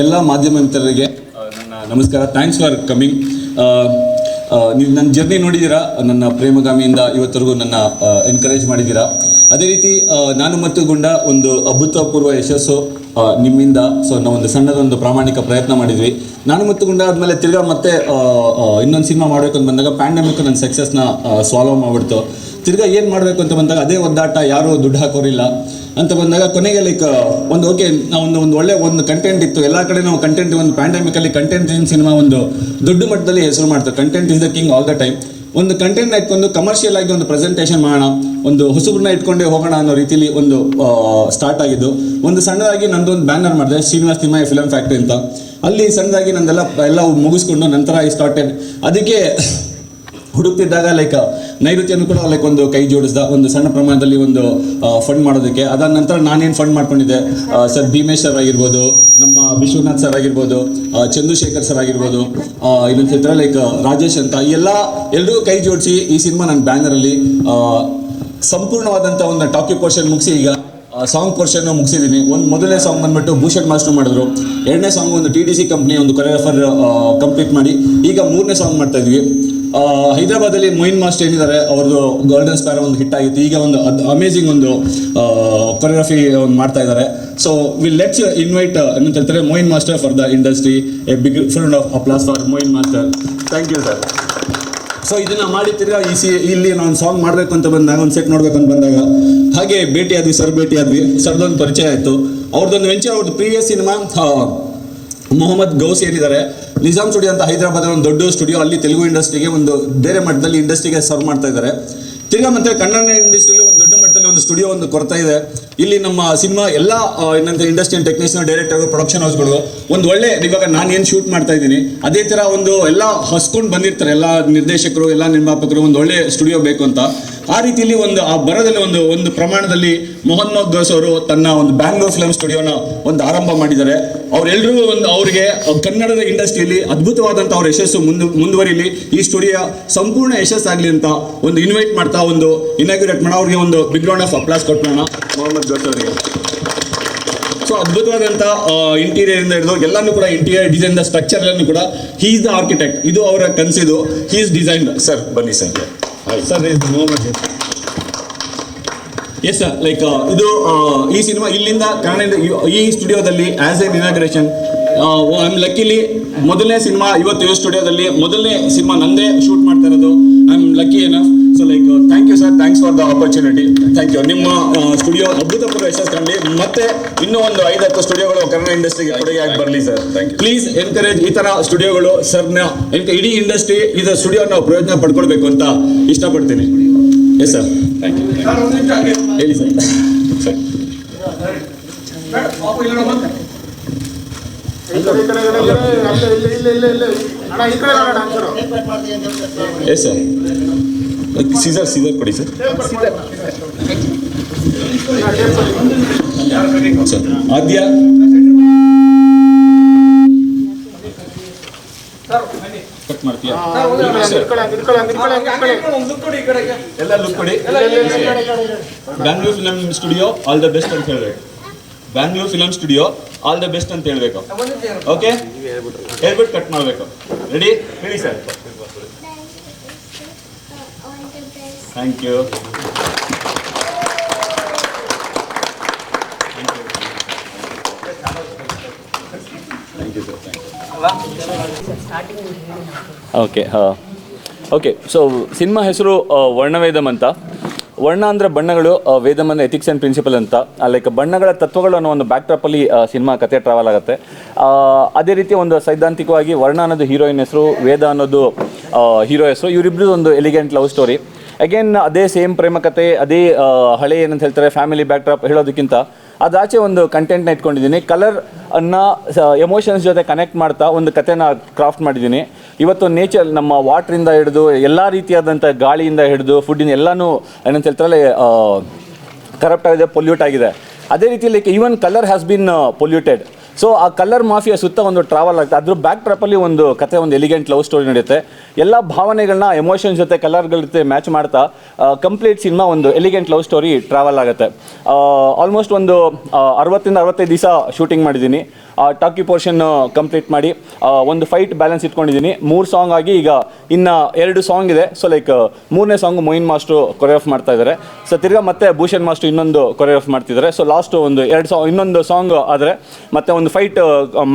ಎಲ್ಲ ಮಾಧ್ಯಮ ಮಿತ್ರರಿಗೆ, ನನ್ನ ನಮಸ್ಕಾರ ಥ್ಯಾಂಕ್ಸ್ ಫಾರ್ ಕಮಿಂಗ್ ನೀವು ನನ್ನ ಜರ್ನಿ ನೋಡಿದ್ದೀರಾ? ನನ್ನ ಪ್ರೇಮಗಾಮಿಯಿಂದ ಇವತ್ತರೆಗೂ ನನ್ನ ಎನ್ಕರೇಜ್ ಮಾಡಿದ್ದೀರಾ? ಅದೇ ರೀತಿ ನಾನು ಮತ್ತು ಗುಂಡ ಒಂದು ಅಭೂತಪೂರ್ವ ಯಶಸ್ಸು ನಿಮ್ಮಿಂದ. ಸೊ ನಾವು ಒಂದು ಸಣ್ಣದೊಂದು ಪ್ರಾಮಾಣಿಕ ಪ್ರಯತ್ನ ಮಾಡಿದ್ವಿ. ನಾನು ಮತ್ತು ಗುಂಡ ಆದಮೇಲೆ ತಿರ್ಗಾ ಮತ್ತೆ ಇನ್ನೊಂದು ಸಿನಿಮಾ ಮಾಡಬೇಕು ಅಂತ ಬಂದಾಗ ಪ್ಯಾಂಡಮಿಕ್ ನನ್ನ ಸಕ್ಸಸ್ನ ಸಾಲ್ವ್ ಮಾಡಿಬಿಡ್ತು. ತಿರ್ಗಾ ಏನು ಮಾಡಬೇಕು ಅಂತ ಬಂದಾಗ ಅದೇ ಒದ್ದಾಟ, ಯಾರೂ ದುಡ್ಡು ಹಾಕೋರಿಲ್ಲ. ಅಂತ ಬಂದಾಗ ಕೊನೆಗೆ ಲೈಕ್ ಒಂದು ಓಕೆ ನಾವು ಒಂದು ಒಂದು ಒಳ್ಳೆ ಒಂದು ಕಂಟೆಂಟ್ ಇತ್ತು. ಎಲ್ಲ ಕಡೆ ನಾವು ಕಂಟೆಂಟ್ ಒಂದು ಪ್ಯಾಂಡಮಿಕಲ್ಲಿ ಕಂಟೆಂಟ್ ಇನ್ ಸಿನಿಮಾ ಒಂದು ದೊಡ್ಡ ಮಟ್ಟದಲ್ಲಿ ಹೆಸರು ಮಾಡ್ತಾರೆ content is the king all the time ಒಂದು ಕಂಟೆಂಟ್ನ ಇಟ್ಕೊಂಡು ಕಮರ್ಷಿಯಲ್ ಆಗಿ ಒಂದು ಪ್ರೆಸೆಂಟೇಷನ್ ಮಾಡೋಣ, ಒಂದು ಹೊಸಬ್ರನ್ನ ಇಟ್ಕೊಂಡೇ ಹೋಗೋಣ ಅನ್ನೋ ರೀತಿಲಿ ಒಂದು ಸ್ಟಾರ್ಟ್ ಆಗಿದ್ದು. ಒಂದು ಸಣ್ಣದಾಗಿ ನಂದೊಂದು ಬ್ಯಾನರ್ ಮಾಡಿದೆ, ಶ್ರೀನಿವಾಸ್ ತಿಮ್ಮಯ್ಯ ಫಿಲಮ್ ಫ್ಯಾಕ್ಟ್ರಿ ಅಂತ. ಅಲ್ಲಿ ಸಣ್ಣದಾಗಿ ನಂದೆಲ್ಲ, ಎಲ್ಲ ಮುಗಿಸ್ಕೊಂಡು ನಂತರ ಐ ಸ್ಟಾರ್ಟೆಡ್ ಅದಕ್ಕೆ ಹುಡುಕ್ತಿದ್ದಾಗ ಲೈಕ್ ನೈಋತ್ಯನೂ ಕೂಡ ಲೈಕ್ ಒಂದು ಕೈ ಜೋಡಿಸಿದ ಒಂದು ಸಣ್ಣ ಪ್ರಮಾಣದಲ್ಲಿ ಒಂದು ಫಂಡ್ ಮಾಡೋದಕ್ಕೆ. ಅದಾದ ನಂತರ ನಾನೇನು ಫಂಡ್ ಮಾಡ್ಕೊಂಡಿದ್ದೆ? ಸರ್, ಭೀಮೇಶ್ ಸರ್ ಆಗಿರ್ಬೋದು, ನಮ್ಮ ವಿಶ್ವನಾಥ್ ಸರ್ ಆಗಿರ್ಬೋದು ಚಂದ್ರಶೇಖರ್ ಸರ್ ಆಗಿರ್ಬೋದು ಇನ್ನೊಂದು ಚಿತ್ರ ಲೈಕ್ ರಾಜೇಶ್ ಅಂತ. ಎಲ್ಲ ಎಲ್ಲರೂ ಕೈ ಜೋಡಿಸಿ ಈ ಸಿನಿಮಾ ನನ್ನ ಬ್ಯಾನರಲ್ಲಿ ಸಂಪೂರ್ಣವಾದಂಥ ಒಂದು ಟಾಕಿ ಪೋರ್ಷನ್ ಮುಗಿಸಿ ಈಗ ಸಾಂಗ್ ಪೋರ್ಷನ್ ಮುಗಿಸಿದ್ದೀನಿ ಒಂದು ಮೊದಲನೇ ಸಾಂಗ್ ಬಂದ್ಬಿಟ್ಟು ಭೂಷಣ್ ಮಾಸ್ಟರ್ ಮಾಡಿದ್ರು. ಎರಡನೇ ಸಾಂಗ್ ಒಂದು ಟಿ ಡಿ ಸಿ ಕಂಪ್ನಿ ಒಂದು ಕೊರಿಯೋಗ್ರಾಫರ್ ಕಂಪ್ಲೀಟ್ ಮಾಡಿ. ಈಗ ಮೂರನೇ ಸಾಂಗ್ ಮಾಡ್ತಾ ಇದ್ವಿ. ಹೈದರಾಬಾದಲ್ಲಿ ಮೊಯಿನ್ ಮಾಸ್ಟರ್ ಏನಿದ್ದಾರೆ ಅವ್ರದ್ದು ಗೋಲ್ಡನ್ ಸ್ಪೈರ್ ಒಂದು ಹಿಟ್ ಆಗಿತ್ತು. ಈಗ ಒಂದು ಅಮೇಜಿಂಗ್ ಒಂದು ಕೊರಿಯೋಗ್ರಫಿ ಒಂದು ಮಾಡ್ತಾ ಇದ್ದಾರೆ. ಸೊ ವಿಲ್ ಲೆಟ್ಸ್ ಇನ್ವೈಟ್ ಏನಂತ ಹೇಳ್ತಾರೆ Moin master for the industry a big friend of applause for Moin master. Thank you sir so ಇದನ್ನ ಮಾಡಿ ತಿರ್ಗಾ ಈ ಸಿ ಇಲ್ಲಿ ನಾವು ಸಾಂಗ್ ಮಾಡಬೇಕು ಅಂತ ಬಂದಾಗ ಒಂದು ಸೆಟ್ ನೋಡ್ಬೇಕು ಅಂತ ಬಂದಾಗ. ಹಾಗೆ ಭೇಟಿ ಆದ್ವಿ ಸರ್ ಭೇಟಿ ಆದ್ವಿ ಸರ್ದೊಂದು ಪರಿಚಯ ಆಯಿತು. ಅವ್ರದ್ದೊಂದು ವೆಂಚರ್ ಅವ್ರದ್ದು ಪ್ರೀವಿಯಸ್ ಸಿನಿಮಾ ಮೊಹಮ್ಮದ್ ಗೌಸ್ ಏನಿದ್ದಾರೆ ನಿಜಾಮ್ ಸ್ಟುಡಿಯೋ ಅಂತ ಹೈದರಾಬಾದ್ ಒಂದು ದೊಡ್ಡ ಸ್ಟುಡಿಯೋ, ಅಲ್ಲಿ ತೆಲುಗು ಇಂಡಸ್ಟ್ರಿಗೆ ಒಂದು ಬೇರೆ ಮಟ್ಟದಲ್ಲಿ ಇಂಡಸ್ಟ್ರಿಗೆ ಸರ್ವ್ ಮಾಡ್ತಾ ಇದ್ದಾರೆ. ತಿರ್ಗಾ ಮತ್ತೆ ಕನ್ನಡ ಇಂಡಸ್ಟ್ರಿಯಲ್ಲಿ ಒಂದು ದೊಡ್ಡ ಮಟ್ಟದಲ್ಲಿ ಒಂದು ಸ್ಟುಡಿಯೋ ಒಂದು ಕೊರತಾ ಇದೆ. ಇಲ್ಲಿ ನಮ್ಮ ಸಿನಿಮಾ ಎಲ್ಲ ಏನಂತ ಇಂಡಸ್ಟ್ರಿಯಲ್ ಟೆಕ್ನಿಷಿಯನ್ ಡೈರೆಕ್ಟರ್ ಪ್ರೊಡಕ್ಷನ್ ಹೌಸ್ಗಳು ಒಂದು ಒಳ್ಳೆ, ಇವಾಗ ನಾನು ಏನು ಶೂಟ್ ಮಾಡ್ತಾ ಇದ್ದೀನಿ, ಅದೇ ಥರ ಒಂದು ಎಲ್ಲ ಹಸ್ಕೊಂಡು ಬಂದಿರ್ತಾರೆ, ಎಲ್ಲ ನಿರ್ದೇಶಕರು, ಎಲ್ಲ ನಿರ್ಮಾಪಕರು ಒಂದು ಒಳ್ಳೆ ಸ್ಟುಡಿಯೋ ಬೇಕು ಅಂತ. ಆ ರೀತಿಯಲ್ಲಿ ಒಂದು, ಆ ಬರದಲ್ಲಿ ಒಂದು ಒಂದು ಪ್ರಮಾಣದಲ್ಲಿ ಮೋಹನ್ ಗೌಸ್ ಅವರು ತನ್ನ ಒಂದು ಬ್ಯಾಂಗ್ಳೂರ್ ಫಿಲ್ಮ್ ಸ್ಟುಡಿಯೋನ ಒಂದು ಆರಂಭ ಮಾಡಿದ್ದಾರೆ. ಅವರೆಲ್ಲರೂ ಒಂದು ಅವರಿಗೆ ಕನ್ನಡದ ಇಂಡಸ್ಟ್ರಿಯಲ್ಲಿ ಅದ್ಭುತವಾದಂಥ ಅವ್ರ ಯಶಸ್ಸು ಮುಂದು, ಮುಂದುವರಿಲಿ. ಈ ಸ್ಟುಡಿಯೋ ಸಂಪೂರ್ಣ ಯಶಸ್ಸಾಗಲಿ ಅಂತ ಒಂದು ಇನ್ವೈಟ್ ಮಾಡ್ತಾ ಒಂದು ಇನಾಗ್ಯುರೇಟ್ ಮಾಡೋ ಅವ್ರಿಗೆ ಒಂದು ಬಿಗ್ ರೌಂಡ್ ಆಫ್ ಅಪ್ಲಾಸ್ ಕೊಟ್ಟೋಣ ಮೊಹಮ್ಮದ್ ಜೋಸ್ ಅವರಿಗೆ. ಸೊ ಅದ್ಭುತವಾದಂಥ ಇಂಟೀರಿಯರ್ ಇಂದ ಹಿಡಿದು ಎಲ್ಲಾನು ಕೂಡ ಇಂಟೀರಿಯರ್ ಡಿಸೈನ್ ದ ಸ್ಟ್ರಕ್ಚರ್ ಎಲ್ಲಾನು ಕೂಡ ಹೀ ಇಸ್ ದ ಆರ್ಕಿಟೆಕ್ಟ್ ಇದು ಅವರ ಕನಸಿದು. ಹೀ ಇಸ್ ಡಿಸೈನ್ ಸರ್ ಬನ್ನಿ sir sir yes sir like ಇದು ಈ ಸಿನಿಮಾ ಇಲ್ಲಿಂದ ಕನ್ನಡ ಈ ಸ್ಟುಡಿಯೋದಲ್ಲಿ as a inauguration I luckily ಮೊದಲನೇ ಸಿನಿಮಾ ಇವತ್ತು ಈ ಸ್ಟುಡಿಯೋದಲ್ಲಿ ಮೊದಲನೇ ಸಿನಿಮಾ ನಂದೇ ಶೂಟ್ ಮಾಡ್ತಾ ಇರೋದು. I am lucky enough thanks for the opportunity thank you ನಿಮ್ಮ ಸ್ಟುಡಿಯೋ ಅದ್ಭುತಪೂರ್ವ ಯಶಸ್ಸು ಕಂಡು ಮತ್ತೆ ಇನ್ನೂ ಒಂದು ಐದು ಹತ್ತು ಸ್ಟುಡಿಯೋಗಳು ಕನ್ನಡ ಇಂಡಸ್ಟ್ರಿಗೆ ಕೊಡುಗೆಯಾಗಿ ಬರಲಿ ಸರ್ ಪ್ಲೀಸ್ ಎನ್ಕರೇಜ್ ಈ ತರ ಸ್ಟುಡಿಯೋಗಳು ಸರ್ನ ಇಡೀ ಇಂಡಸ್ಟ್ರಿ ಇದರ ಸ್ಟುಡಿಯೋ ನಾವು ಪ್ರಯೋಜನ ಪಡ್ಕೊಳ್ಬೇಕು ಅಂತ ಇಷ್ಟಪಡ್ತೀನಿ. ಎಸ್ ಸರ್ ಥ್ಯಾಂಕ್ ಯು ಹೇಳಿ ಸರ್ ಸರ್ ಎಸ್ ಸರ್ ಸೀಸರ್ ಸೀಸರ್ ಕೊಡಿ ಸರ್ ಸರ್ ಆದ್ಯ ಕಟ್ ಮಾಡ್ತೀಯಾ ಎಲ್ಲ ಲುಕ್ ಕೊಡಿ Bangalore film studio all the best ಅಂತ ಹೇಳ್ಬೇಕು. Bangalore film studio all the best ಅಂತ ಹೇಳ್ಬೇಕು. ಓಕೆ ಹೇಳ್ಬಿಟ್ಟು ಕಟ್ ಮಾಡಬೇಕು. ರೆಡಿ ಹೇಳಿ ಸರ್ ಥ್ಯಾಂಕ್ ಯು ಓಕೆ ಹಾಂ ಓಕೆ ಸೊ ಸಿನಿಮಾ ಹೆಸರು ವರ್ಣ ವರ್ಣವೇದಂ ಅಂತ. ವರ್ಣ ಅಂದರೆ ಬಣ್ಣಗಳು ವೇದಮ್ ಅಂದರೆ ಎಥಿಕ್ಸ್ ಆ್ಯಂಡ್ ಪ್ರಿನ್ಸಿಪಲ್ ಅಂತ. ಲೈಕ್ ಬಣ್ಣಗಳ ತತ್ವಗಳು ಅನ್ನೋ ಒಂದು ಬ್ಯಾಕ್ಡ್ರಾಪಲ್ಲಿ ಸಿನಿಮಾ ಕತೆ ಟ್ರಾವೆಲ್ ಆಗುತ್ತೆ. ಅದೇ ರೀತಿ ಒಂದು ಸೈದ್ಧಾಂತಿಕವಾಗಿ ವರ್ಣ ಅನ್ನೋದು ಹೀರೋಯಿನ್ ಹೆಸರು, ವೇದ ಅನ್ನೋದು ಹೀರೋ ಹೆಸರು ಇವರಿಬ್ಬರು ಒಂದು ಎಲಿಗೆಂಟ್ ಲವ್ ಸ್ಟೋರಿ ಅಗೇನ್ ಅದೇ ಸೇಮ್ ಪ್ರೇಮ ಕತೆ ಅದೇ ಹಳೆ ಏನಂತ ಹೇಳ್ತಾರೆ ಫ್ಯಾಮಿಲಿ ಬ್ಯಾಕ್ಡ್ರಾಪ್ ಹೇಳೋದಕ್ಕಿಂತ ಅದಾಚೆ ಒಂದು ಕಂಟೆಂಟ್ನ ಇಟ್ಕೊಂಡಿದ್ದೀನಿ. ಕಲರ್ ಅನ್ನ ಎಮೋಷನ್ಸ್ ಜೊತೆ ಕನೆಕ್ಟ್ ಮಾಡ್ತಾ ಒಂದು ಕತೆನ ಕ್ರಾಫ್ಟ್ ಮಾಡಿದ್ದೀನಿ. ಇವತ್ತು ನೇಚರ್ ನಮ್ಮ ವಾಟ್ರಿಂದ ಹಿಡಿದು, ಎಲ್ಲ ರೀತಿಯಾದಂಥ ಗಾಳಿಯಿಂದ ಹಿಡಿದು ಫುಡ್ಡಿನ ಎಲ್ಲನೂ ಏನಂತ ಹೇಳ್ತಾರೆ ಕರಪ್ಟ್ ಆಗಿದೆ ಪೊಲ್ಯೂಟ್ ಆಗಿದೆ. ಅದೇ ರೀತಿ like even colour has been polluted so ಆ ಕಲ್ಲರ್ ಮಾಫಿಯಾ ಸುತ್ತ ಒಂದು ಟ್ರಾವೆಲ್ ಆಗುತ್ತೆ ಅದ್ರ ಬ್ಯಾಕ್ ಟ್ರಾಪಲ್ಲಿ ಒಂದು ಕತೆ, ಒಂದು ಎಲಿಗೆಂಟ್ ಲವ್ ಸ್ಟೋರಿ ನಡೆಯುತ್ತೆ. ಎಲ್ಲ ಭಾವನೆಗಳನ್ನ ಎಮೋಷನ್ಸ್ ಜೊತೆ ಕಲರ್ಗಳ ಜೊತೆ ಮ್ಯಾಚ್ ಮಾಡ್ತಾ ಕಂಪ್ಲೀಟ್ ಸಿನಿಮಾ ಒಂದು ಎಲಿಗೆಂಟ್ ಲವ್ ಸ್ಟೋರಿ ಟ್ರಾವೆಲ್ ಆಗುತ್ತೆ. ಆಲ್ಮೋಸ್ಟ್ ಒಂದು ಅರವತ್ತರಿಂದ ಅರವತ್ತೈದು ದಿವಸ ಶೂಟಿಂಗ್ ಮಾಡಿದ್ದೀನಿ. ಟಾಕಿ ಪೋರ್ಷನ್ ಕಂಪ್ಲೀಟ್ ಮಾಡಿ ಒಂದು ಫೈಟ್ ಬ್ಯಾಲೆನ್ಸ್ ಇಟ್ಕೊಂಡಿದ್ದೀನಿ. ಮೂರು ಸಾಂಗ್ ಆಗಿ ಈಗ ಇನ್ನು ಎರಡು ಸಾಂಗ್ ಇದೆ. ಸೊ ಲೈಕ್ ಮೂರನೇ ಸಾಂಗ್ ಮೊಯಿನ್ ಮಾಸ್ಟ್ರು ಕೊರಿಯೋಫ್ ಮಾಡ್ತಾ ಇದ್ದಾರೆ ಸೊ ತಿರ್ಗಾ ಮತ್ತೆ ಭೂಷಣ್ ಮಾಸ್ಟ್ರು ಇನ್ನೊಂದು ಕೊರಿಯೋಫ್ ಮಾಡ್ತಿದ್ದಾರೆ ಸೊ ಲಾಸ್ಟ್ ಒಂದು ಎರಡು ಸಾಂಗ್ ಇನ್ನೊಂದು ಸಾಂಗ್ ಆದರೆ ಮತ್ತೆ ಒಂದು ಫೈಟ್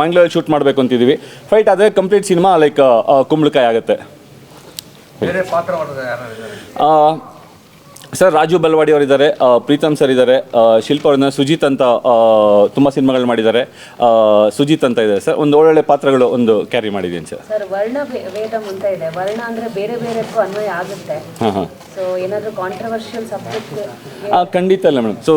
ಮಂಗ್ಳೂರಲ್ಲಿ ಶೂಟ್ ಮಾಡಬೇಕು ಅಂತಿದ್ದೀವಿ. ಫೈಟ್ ಆದರೆ ಕಂಪ್ಲೀಟ್ ಸಿನಿಮಾ ಲೈಕ್ ಕುಂಬಳಕಾಯಿ ಆಗುತ್ತೆ. ಸರ್ ರಾಜು ಬಲ್ವಾಡಿ ಅವರಿದ್ದಾರೆ ಪ್ರೀತಮ್ ಸರ್ ಇದ್ದಾರೆ ಶಿಲ್ಪ ಅವ್ರನ್ನ ಸುಜಿತ್ ಅಂತ ತುಂಬ ಸಿನಿಮಾಗಳು ಮಾಡಿದ್ದಾರೆ. ಸುಜಿತ್ ಅಂತ ಇದ್ದಾರೆ. ಸರ್ ಒಂದು ಒಳ್ಳೊಳ್ಳೆ ಪಾತ್ರಗಳು ಒಂದು ಕ್ಯಾರಿ ಮಾಡಿದ್ದೀನಿ ಸರ್. ಸರ್ ವರ್ಣ ವೇದಂ ಅಂತ ಇದೆ. ವರ್ಣ ಅಂದ್ರೆ ಬೇರೆ ಅನ್ವಯ ಆಗುತ್ತೆ. ಹಾಂ ಹಾಂ. ಸೊ ಏನಾದರೂ ಕಾಂಟ್ರವರ್ಷಿಯಲ್ ಸಬ್ಜೆಕ್ಟ್ ಖಂಡಿತ ಇಲ್ಲ ಮೇಡಮ್. ಸೊ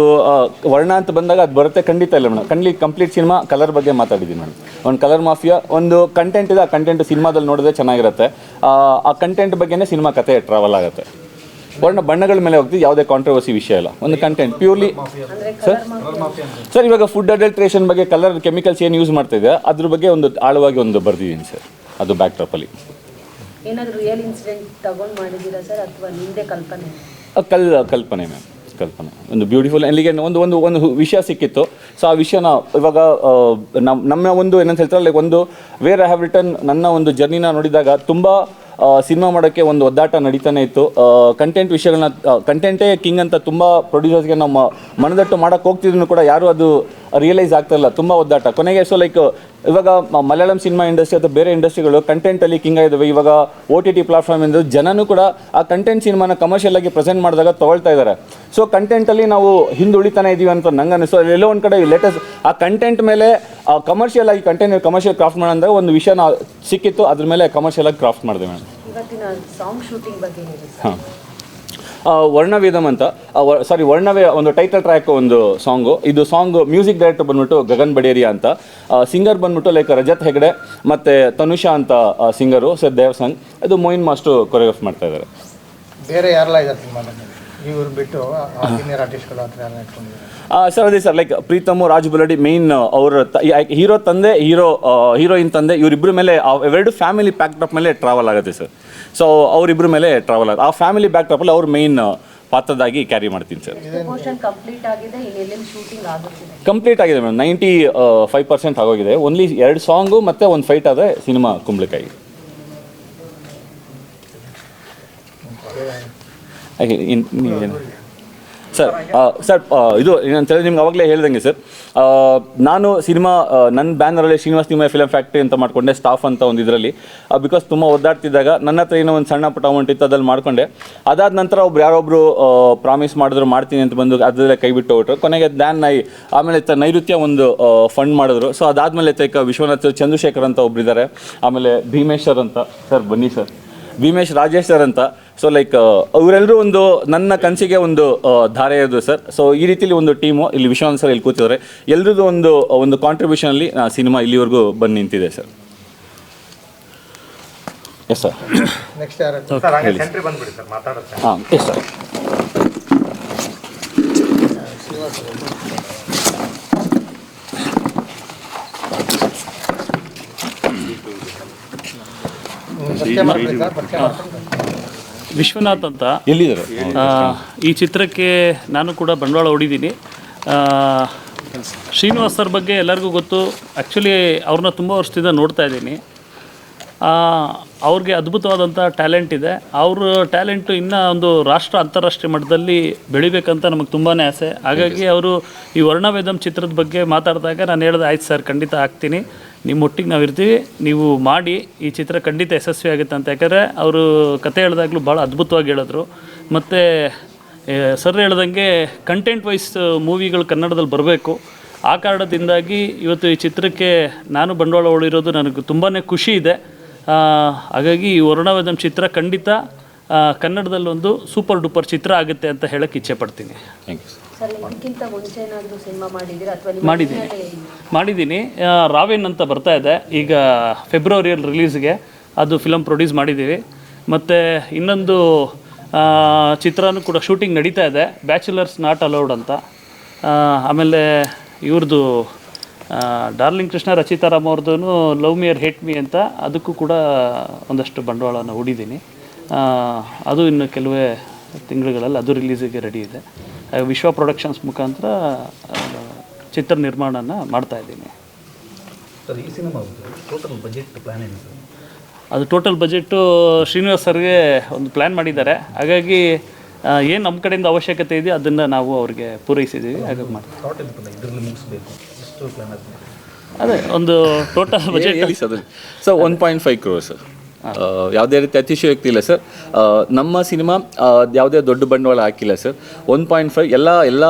ವರ್ಣ ಅಂತ ಬಂದಾಗ ಅದು ಬರುತ್ತೆ ಖಂಡಿತ ಇಲ್ಲ ಮೇಡಮ್. ಕಂಡ್ಲಿ ಕಂಪ್ಲೀಟ್ ಸಿನಿಮಾ ಕಲರ್ ಬಗ್ಗೆ ಮಾತಾಡಿದ್ದೀನಿ ಮೇಡಮ್. ಒಂದು ಕಲರ್ ಮಾಫಿಯಾ ಒಂದು ಕಂಟೆಂಟ್ ಇದೆ ಆ ಕಂಟೆಂಟ್ ಸಿನಿಮಾದಲ್ಲಿ ನೋಡಿದ್ರೆ ಚೆನ್ನಾಗಿರುತ್ತೆ. ಆ, ಆ ಕಂಟೆಂಟ್ ಬಗ್ಗೆನೇ ಸಿನಿಮಾ ಕತೆ ಟ್ರಾವೆಲ್ ಆಗುತ್ತೆ. ವರ್ಣ ಬಣ್ಣಗಳ ಮೇಲೆ ಹೋಗ್ತಿದ್ದು ಯಾವುದೇ ಕಾಂಟ್ರವರ್ಸಿ ವಿಷಯ ಇಲ್ಲ. ಒಂದು ಕಂಟೆಂಟ್ ಪ್ಯೂರ್ಲಿ ಅಂದ್ರೆ ಸರ್ ಸರ್ ಇವಾಗ ಫುಡ್ ಅಡಲ್ಟ್ರೇಷನ್ ಬಗ್ಗೆ ಕಲರ್ ಕೆಮಿಕಲ್ಸ್ ಏನು ಯೂಸ್ ಮಾಡ್ತಿದೆ ಅದ್ರ ಬಗ್ಗೆ ಒಂದು ಆಳವಾಗಿ ಒಂದು ಬರ್ದಿದ್ದೀನಿ ಸರ್ ಅದು ಬ್ಯಾಕ್ ಟಾಪಲ್ಲಿ ಕಲ್ಲ ರಿಯಲ್ ಇನ್ಸಿಡೆಂಟ್ ತಗೊಂಡ್ ಮಾಡಿದ್ದೀರಾ ಸರ್ ಅಥವಾ ನಿಮ್ದೇ ಕಲ್ಪನೆ? ಕಲ್ ಕಲ್ಪನೆ ಮ್ಯಾಮ್ ಕಲ್ಪನೆ. ಒಂದು ಬ್ಯೂಟಿಫುಲ್ ಅಲ್ಲಿಗೆ ಒಂದು ಒಂದು ಒಂದು ವಿಷಯ ಸಿಕ್ಕಿತ್ತು. ಸೊ ಆ ವಿಷಯನ ಇವಾಗ ನಮ್ಮ ನಮ್ಮ ಒಂದು ಏನಂತ ಹೇಳ್ತಾರೆ ಲೈಕ್ ಒಂದು ವೇರ್ ಐ ಹ್ಯಾವ್ ರಿಟರ್ನ್ ನನ್ನ ಒಂದು ಜರ್ನಿನ ನೋಡಿದಾಗ ತುಂಬ ಸಿನಿಮಾ ಮಾಡೋಕ್ಕೆ ಒಂದು ಒದ್ದಾಟ ನಡೀತಾನೆ ಇತ್ತು. ಕಂಟೆಂಟ್ ವಿಷಯಗಳನ್ನ ಕಂಟೆಂಟೇ ಕಿಂಗ್ ಅಂತ ತುಂಬ ಪ್ರೊಡ್ಯೂಸರ್ಸ್ಗೆ ನಮ್ಮ ಮನದಟ್ಟು ಮಾಡೋಕ್ಕೆ ಹೋಗ್ತಿದ್ರು ಕೂಡ ಯಾರು ಅದು ರಿಯಲೈಸ್ ಆಗ್ತಾ ಇಲ್ಲ. ತುಂಬ ಒದ್ದಾಟ. ಕೊನೆಗೆ ಸೊ ಲೈಕ್ ಇವಾಗ ಮಲಯಾಳಂ ಸಿನಿಮಾ ಇಂಡಸ್ಟ್ರಿ ಅಥವಾ ಬೇರೆ ಇಂಡಸ್ಟ್ರಿಗಳು ಕಂಟೆಂಟಲ್ಲಿ ಕಿಂಗ್ ಆಗಿದ್ದಾವೆ. ಇವಾಗ ಓ ಟಿ ಟಿ ಪ್ಲಾಟ್ಫಾರ್ಮ್ ಇಂದ ಜನನೂ ಕೂಡ ಆ ಕಂಟೆಂಟ್ ಸಿನಿಮಾನ ಕಮರ್ಷಿಯಲ್ ಆಗಿ ಪ್ರೆಸೆಂಟ್ ಮಾಡಿದಾಗ ತಗೊಳ್ತಾ ಇದ್ದಾರೆ ಸೊ ಕಂಟೆಂಟಲ್ಲಿ ನಾವು ಹಿಂದುಳಿತಾನೆ ಇದೀವಿ ಅಂತ ನಂಗೆ ಅನಿಸ್ತು ಎಲ್ಲೋ ಒಂದು ಕಡೆ ಲೇಟೆಸ್ಟ್ ಆ ಕಂಟೆಂಟ್ ಮೇಲೆ ಕಮರ್ಷಿಯಲ್ ಆಗಿ ಕಂಟೆಂಟ್ ಕಮರ್ಷಿಯಲ್ ಕ್ರಾಫ್ಟ್ ಮಾಡೋಂದಾಗ ಒಂದು ವಿಷಯ ಸಿಕ್ಕಿತ್ತು. ಅದ್ರ ಮೇಲೆ ಕಮರ್ಷಿಯಲ್ ಆಗಿ ಕ್ರಾಫ್ಟ್ ಮಾಡಿದೆ ಮೇಡಮ್ ಇವತ್ತಿನ ಸಾಂಗ್ ಶೂಟಿಂಗ್ ಬಗ್ಗೆ ಹಾಂ. ವರ್ಣವೇದಂ ಅಂತ. ಸಾರಿ ವರ್ಣವೇ, ಒಂದು ಟೈಟಲ್ ಟ್ರ್ಯಾಕ್ ಒಂದು ಸಾಂಗು ಇದು ಸಾಂಗ್ ಮ್ಯೂಸಿಕ್ ಡೈರೆಕ್ಟರ್ ಬಂದ್ಬಿಟ್ಟು ಗಗನ್ ಬಡೇರಿಯಾ ಅಂತ. ಸಿಂಗರ್ ಬಂದ್ಬಿಟ್ಟು ಲೈಕ್ ರಜತ್ ಹೆಗ್ಡೆ ಮತ್ತು ತನುಷಾ ಅಂತ ಸಿಂಗರು ಸರ್ ದೇವಸಂಗ್. ಇದು ಮೊಯಿನ್ ಮಾಸ್ಟ್ರು ಕೊರಿಯೋಗ್ರಾಫ್ ಮಾಡ್ತಾ ಇದ್ದಾರೆ. ಬೇರೆ ಯಾರೆಲ್ಲ ಇದ್ದಾರೆ ಇವ್ರು ಬಿಟ್ಟು ಸೀನಿಯರ್ ಆರ್ಟಿಸ್ಟ್ಗಳು ಹತ್ರ ಯಾರನ್ನ ಇಟ್ಕೊಂಡಿದ್ದಾರೆ? ಸರ್ ಅದೇ ಸರ್ ಲೈಕ್ ಪ್ರೀತಮ್ ರಾಜ್ ಬುಲಡಿ ಮೇಯ್ನ್ ಅವ್ರ ಹೀರೋ ತಂದೆ ಹೀರೋ ಹೀರೋಯಿನ್ ತಂದೆ ಇವರಿಬ್ಬರ ಮೇಲೆ ಎರಡು ಫ್ಯಾಮಿಲಿ ಬ್ಯಾಕ್ಡ್ರಾಪ್ ಮೇಲೆ ಟ್ರಾವೆಲ್ ಆಗುತ್ತೆ ಸರ್. ಸೊ ಅವರಿಬ್ಬರ ಮೇಲೆ ಟ್ರಾವೆಲ್ ಆಗುತ್ತೆ. ಆ ಫ್ಯಾಮಿಲಿ ಬ್ಯಾಕ್ಡ್ರಾಪಲ್ಲಿ ಅವ್ರ ಮೈನ್ ಪಾತ್ರದಾಗಿ ಕ್ಯಾರಿ ಮಾಡ್ತೀನಿ ಸರ್. ಕಂಪ್ಲೀಟ್ ಆಗಿದೆ ಮೇಡಮ್ ನೈಂಟಿ ಫೈವ್ ಪರ್ಸೆಂಟ್ ಆಗೋಗಿದೆ. ಓನ್ಲಿ ಎರಡು ಸಾಂಗು ಮತ್ತು ಒಂದು ಫೈಟ್ ಆದರೆ ಸಿನಿಮಾ ಕುಂಬಳಕಾಯಿ. ಹಾಗೆ ಸರ್ ಸರ್ ಇದು ಏನಂತ ಹೇಳಿದ್ರೆ ನಿಮ್ಗೆ ಅವಾಗಲೇ ಹೇಳ್ದಂಗೆ ಸರ್ ನಾನು ಸಿನಿಮಾ ನನ್ನ ಬ್ಯಾನರಲ್ಲಿ ಶ್ರೀನಿವಾಸ್ ನಿಮ್ಮ ಫಿಲಮ್ ಫ್ಯಾಕ್ಟ್ರಿ ಅಂತ ಮಾಡಿಕೊಂಡೆ ಸ್ಟಾಫ್ ಅಂತ ಒಂದು ಇದರಲ್ಲಿ. ಬಿಕಾಸ್ ತುಂಬ ಒದ್ದಾಡ್ತಿದ್ದಾಗ ನನ್ನ ಹತ್ರ ಏನೋ ಒಂದು ಸಣ್ಣ ಪುಟ ಅಮೌಂಟ್ ಇತ್ತು ಅದ್ರಲ್ಲಿ ಮಾಡಿಕೊಂಡೆ. ಅದಾದ ನಂತರ ಒಬ್ರು ಯಾರೊಬ್ಬರು ಪ್ರಾಮಿಸ್ ಮಾಡಿದ್ರು ಮಾಡ್ತೀನಿ ಅಂತ ಬಂದು ಅದರಲ್ಲೇ ಕೈ ಬಿಟ್ಟು ಹೋಗ್ಬಿಟ್ರು. ಕೊನೆಗೆ ದ್ಯಾನ್ ನೈ ಆಮೇಲೆ ತ ನೈಋತ್ಯ ಒಂದು ಫಂಡ್ ಮಾಡಿದ್ರು. ಸೊ ಅದಾದಮೇಲೆ ತೈಕ ವಿಶ್ವನಾಥ್ ಚಂದ್ರಶೇಖರ್ ಅಂತ ಒಬ್ರು ಇದ್ದಾರೆ ಆಮೇಲೆ ಭೀಮೇಶ್ವರ್ ಅಂತ. ಸರ್ ಬನ್ನಿ ಸರ್ ಭೀಮೇಶ್ ರಾಜೇಶ್ ಸರ್ ಅಂತ. ಸೊ ಲೈಕ್ ಅವರೆಲ್ಲರೂ ಒಂದು ನನ್ನ ಕನಸಿಗೆ ಒಂದು ಧಾರೆ ಇರೋದು ಸರ್. ಸೊ ಈ ರೀತಿಲಿ ಒಂದು ಟೀಮು ಇಲ್ಲಿ ವಿಶ್ವನಾಥ್ ಸರ್ ಇಲ್ಲಿ ಕೂತಿದ್ದಾರೆ. ಎಲ್ರದ್ದು ಒಂದು ಒಂದು ಕಾಂಟ್ರಿಬ್ಯೂಷನಲ್ಲಿ ಸಿನಿಮಾ ಇಲ್ಲಿವರೆಗೂ ಬಂದು ನಿಂತಿದೆ ಸರ್. ಎಸ್ ಸರ್ ನೆಕ್ಸ್ಟ್ ಯಾರು? ಸರ್ ಹಂಗೆ ಸೆಂಟ್ರಿ ಬಂದ್ಬಿಡಿ ಸರ್ ಮಾತಾಡುತ್ತೆ. ಹಾಂ ಎಸ್ ಸರ್ ಪರಿಚಯ ಮಾಡ್ಬಿಡಿ ಸರ್ ಪರಿಚಯ ಮಾಡ್ಕೊಂಡು ವಿಶ್ವನಾಥ್ ಅಂತ. ಎಲ್ಲಿದ್ದಾರೆ? ಆ, ಈ ಚಿತ್ರಕ್ಕೆ ನಾನು ಕೂಡ ಬಂಡವಾಳ ಹೊಡಿದ್ದೀನಿ. ಆ, ಶ್ರೀನಿವಾಸ್ ಸರ್ ಬಗ್ಗೆ ಎಲ್ಲರಿಗೂ ಗೊತ್ತು. ಆ್ಯಕ್ಚುಲಿ ಅವ್ರನ್ನ ತುಂಬ ವರ್ಷದಿಂದ ನೋಡ್ತಾ ಇದ್ದೀನಿ. ಆ, ಅವ್ರಿಗೆ ಅದ್ಭುತವಾದಂಥ ಟ್ಯಾಲೆಂಟ್ ಇದೆ. ಅವ್ರ ಟ್ಯಾಲೆಂಟು ಇನ್ನೂ ಒಂದು ರಾಷ್ಟ್ರ ಅಂತಾರಾಷ್ಟ್ರೀಯ ಮಟ್ಟದಲ್ಲಿ ಬೆಳಿಬೇಕಂತ ನಮಗೆ ತುಂಬಾ ಆಸೆ. ಹಾಗಾಗಿ ಅವರು ಈ ವರ್ಣವೇದಂ ಚಿತ್ರದ ಬಗ್ಗೆ ಮಾತಾಡಿದಾಗ ನಾನು ಹೇಳಿದೆ ಆಯ್ತು ಸರ್ ಖಂಡಿತ ಆಗ್ತೀನಿ ನಿಮ್ಮ ಒಟ್ಟಿಗೆ ನಾವು ಇರ್ತೀವಿ ನೀವು ಮಾಡಿ ಈ ಚಿತ್ರ ಖಂಡಿತ ಯಶಸ್ವಿ ಆಗುತ್ತೆ ಅಂತ. ಯಾಕಂದರೆ ಅವರು ಕತೆ ಹೇಳಿದಾಗಲೂ ಭಾಳ ಅದ್ಭುತವಾಗಿ ಹೇಳಿದ್ರು. ಮತ್ತು ಸರ್ ಹೇಳ್ದಂಗೆ ಕಂಟೆಂಟ್ ವೈಸ್ ಮೂವಿಗಳು ಕನ್ನಡದಲ್ಲಿ ಬರಬೇಕು. ಆ ಕಾರಣದಿಂದಾಗಿ ಇವತ್ತು ಈ ಚಿತ್ರಕ್ಕೆ ನಾನು ಬಂಡವಾಳ ಉಳಿರೋದು ನನಗೆ ತುಂಬಾ ಖುಷಿ ಇದೆ. ಹಾಗಾಗಿ ಈ ವರ್ಣವೇದಂ ಚಿತ್ರ ಖಂಡಿತ ಆ, ಕನ್ನಡದಲ್ಲಿ ಒಂದು ಸೂಪರ್ ಡೂಪರ್ ಚಿತ್ರ ಆಗುತ್ತೆ ಅಂತ ಹೇಳಕ್ಕೆ ಇಚ್ಛೆ ಪಡ್ತೀನಿ. ಥ್ಯಾಂಕ್ ಯು ಸರ್ ಇದಕ್ಕಿಂತ ಮುಂಚೆ ಏನಾದರೂ ಸಿನಿಮಾ ಮಾಡಿದ್ದೀರಾ? ಅಥವಾ ಮಾಡಿದ್ದೀನಿ. ಮಾಡಿದ್ದೀನಿ. ರಾವೇನ್ ಅಂತ ಬರ್ತಾ ಇದೆ. ಈಗ ಫೆಬ್ರವರಿಯಲ್ಲಿ ರಿಲೀಸ್ಗೆ ಅದು ಫಿಲಮ್ ಪ್ರೊಡ್ಯೂಸ್ ಮಾಡಿದ್ದೀವಿ. ಮತ್ತು ಇನ್ನೊಂದು ಚಿತ್ರನೂ ಕೂಡ ಶೂಟಿಂಗ್ ನಡೀತಾ ಇದೆ. ಬ್ಯಾಚುಲರ್ಸ್ ನಾಟ್ ಅಲೌಡ್ ಅಂತ. ಆಮೇಲೆ ಇವ್ರದ್ದು ಡಾರ್ಲಿಂಗ್ ಕೃಷ್ಣ ರಚಿತಾರಾಮ್ ಅವ್ರದ್ದು ಲವ್ ಮಿಯರ್ ಹೇಟ್ ಮಿ ಅಂತ ಅದಕ್ಕೂ ಕೂಡ ಒಂದಷ್ಟು ಬಂಡವಾಳನ ಹೂಡಿದ್ದೀನಿ. ಅದು ಇನ್ನು ಕೆಲವೇ ತಿಂಗಳುಗಳಲ್ಲಿ ಅದು ರಿಲೀಸಿಗೆ ರೆಡಿ ಇದೆ. ವಿಶ್ವ ಪ್ರೊಡಕ್ಷನ್ಸ್ ಮುಖಾಂತರ ಚಿತ್ರ ನಿರ್ಮಾಣನ ಮಾಡ್ತಾ ಇದ್ದೀನಿ. ಸರ್ ಈ ಸಿನಿಮಾ ಟೋಟಲ್ ಬಜೆಟ್ ಪ್ಲಾನ್ ಏನು ಅದು ಟೋಟಲ್ ಬಜೆಟ್ಟು ಶ್ರೀನಿವಾಸ್ ಸರ್ಗೆ ಒಂದು ಪ್ಲ್ಯಾನ್ ಮಾಡಿದ್ದಾರೆ. ಹಾಗಾಗಿ ಏನು ನಮ್ಮ ಕಡೆಯಿಂದ ಅವಶ್ಯಕತೆ ಇದೆ ಅದನ್ನು ನಾವು ಅವ್ರಿಗೆ ಪೂರೈಸಿದ್ದೀವಿ. ಹಾಗಾಗಿ ಮಾಡ್ತೀವಿ. ಅದೇ ಒಂದು total budget sir one point five crore sir. ಯಾವುದೇ ರೀತಿ ಅತಿಶಯೋಕ್ತಿ ಇಲ್ಲ ಸರ್ ನಮ್ಮ ಸಿನಿಮಾ ಯಾವುದೇ ದೊಡ್ಡ ಬಂಡವಾಳ ಹಾಕಿಲ್ಲ ಸರ್ ಒನ್ ಪಾಯಿಂಟ್ ಫೈವ್ ಎಲ್ಲ ಎಲ್ಲ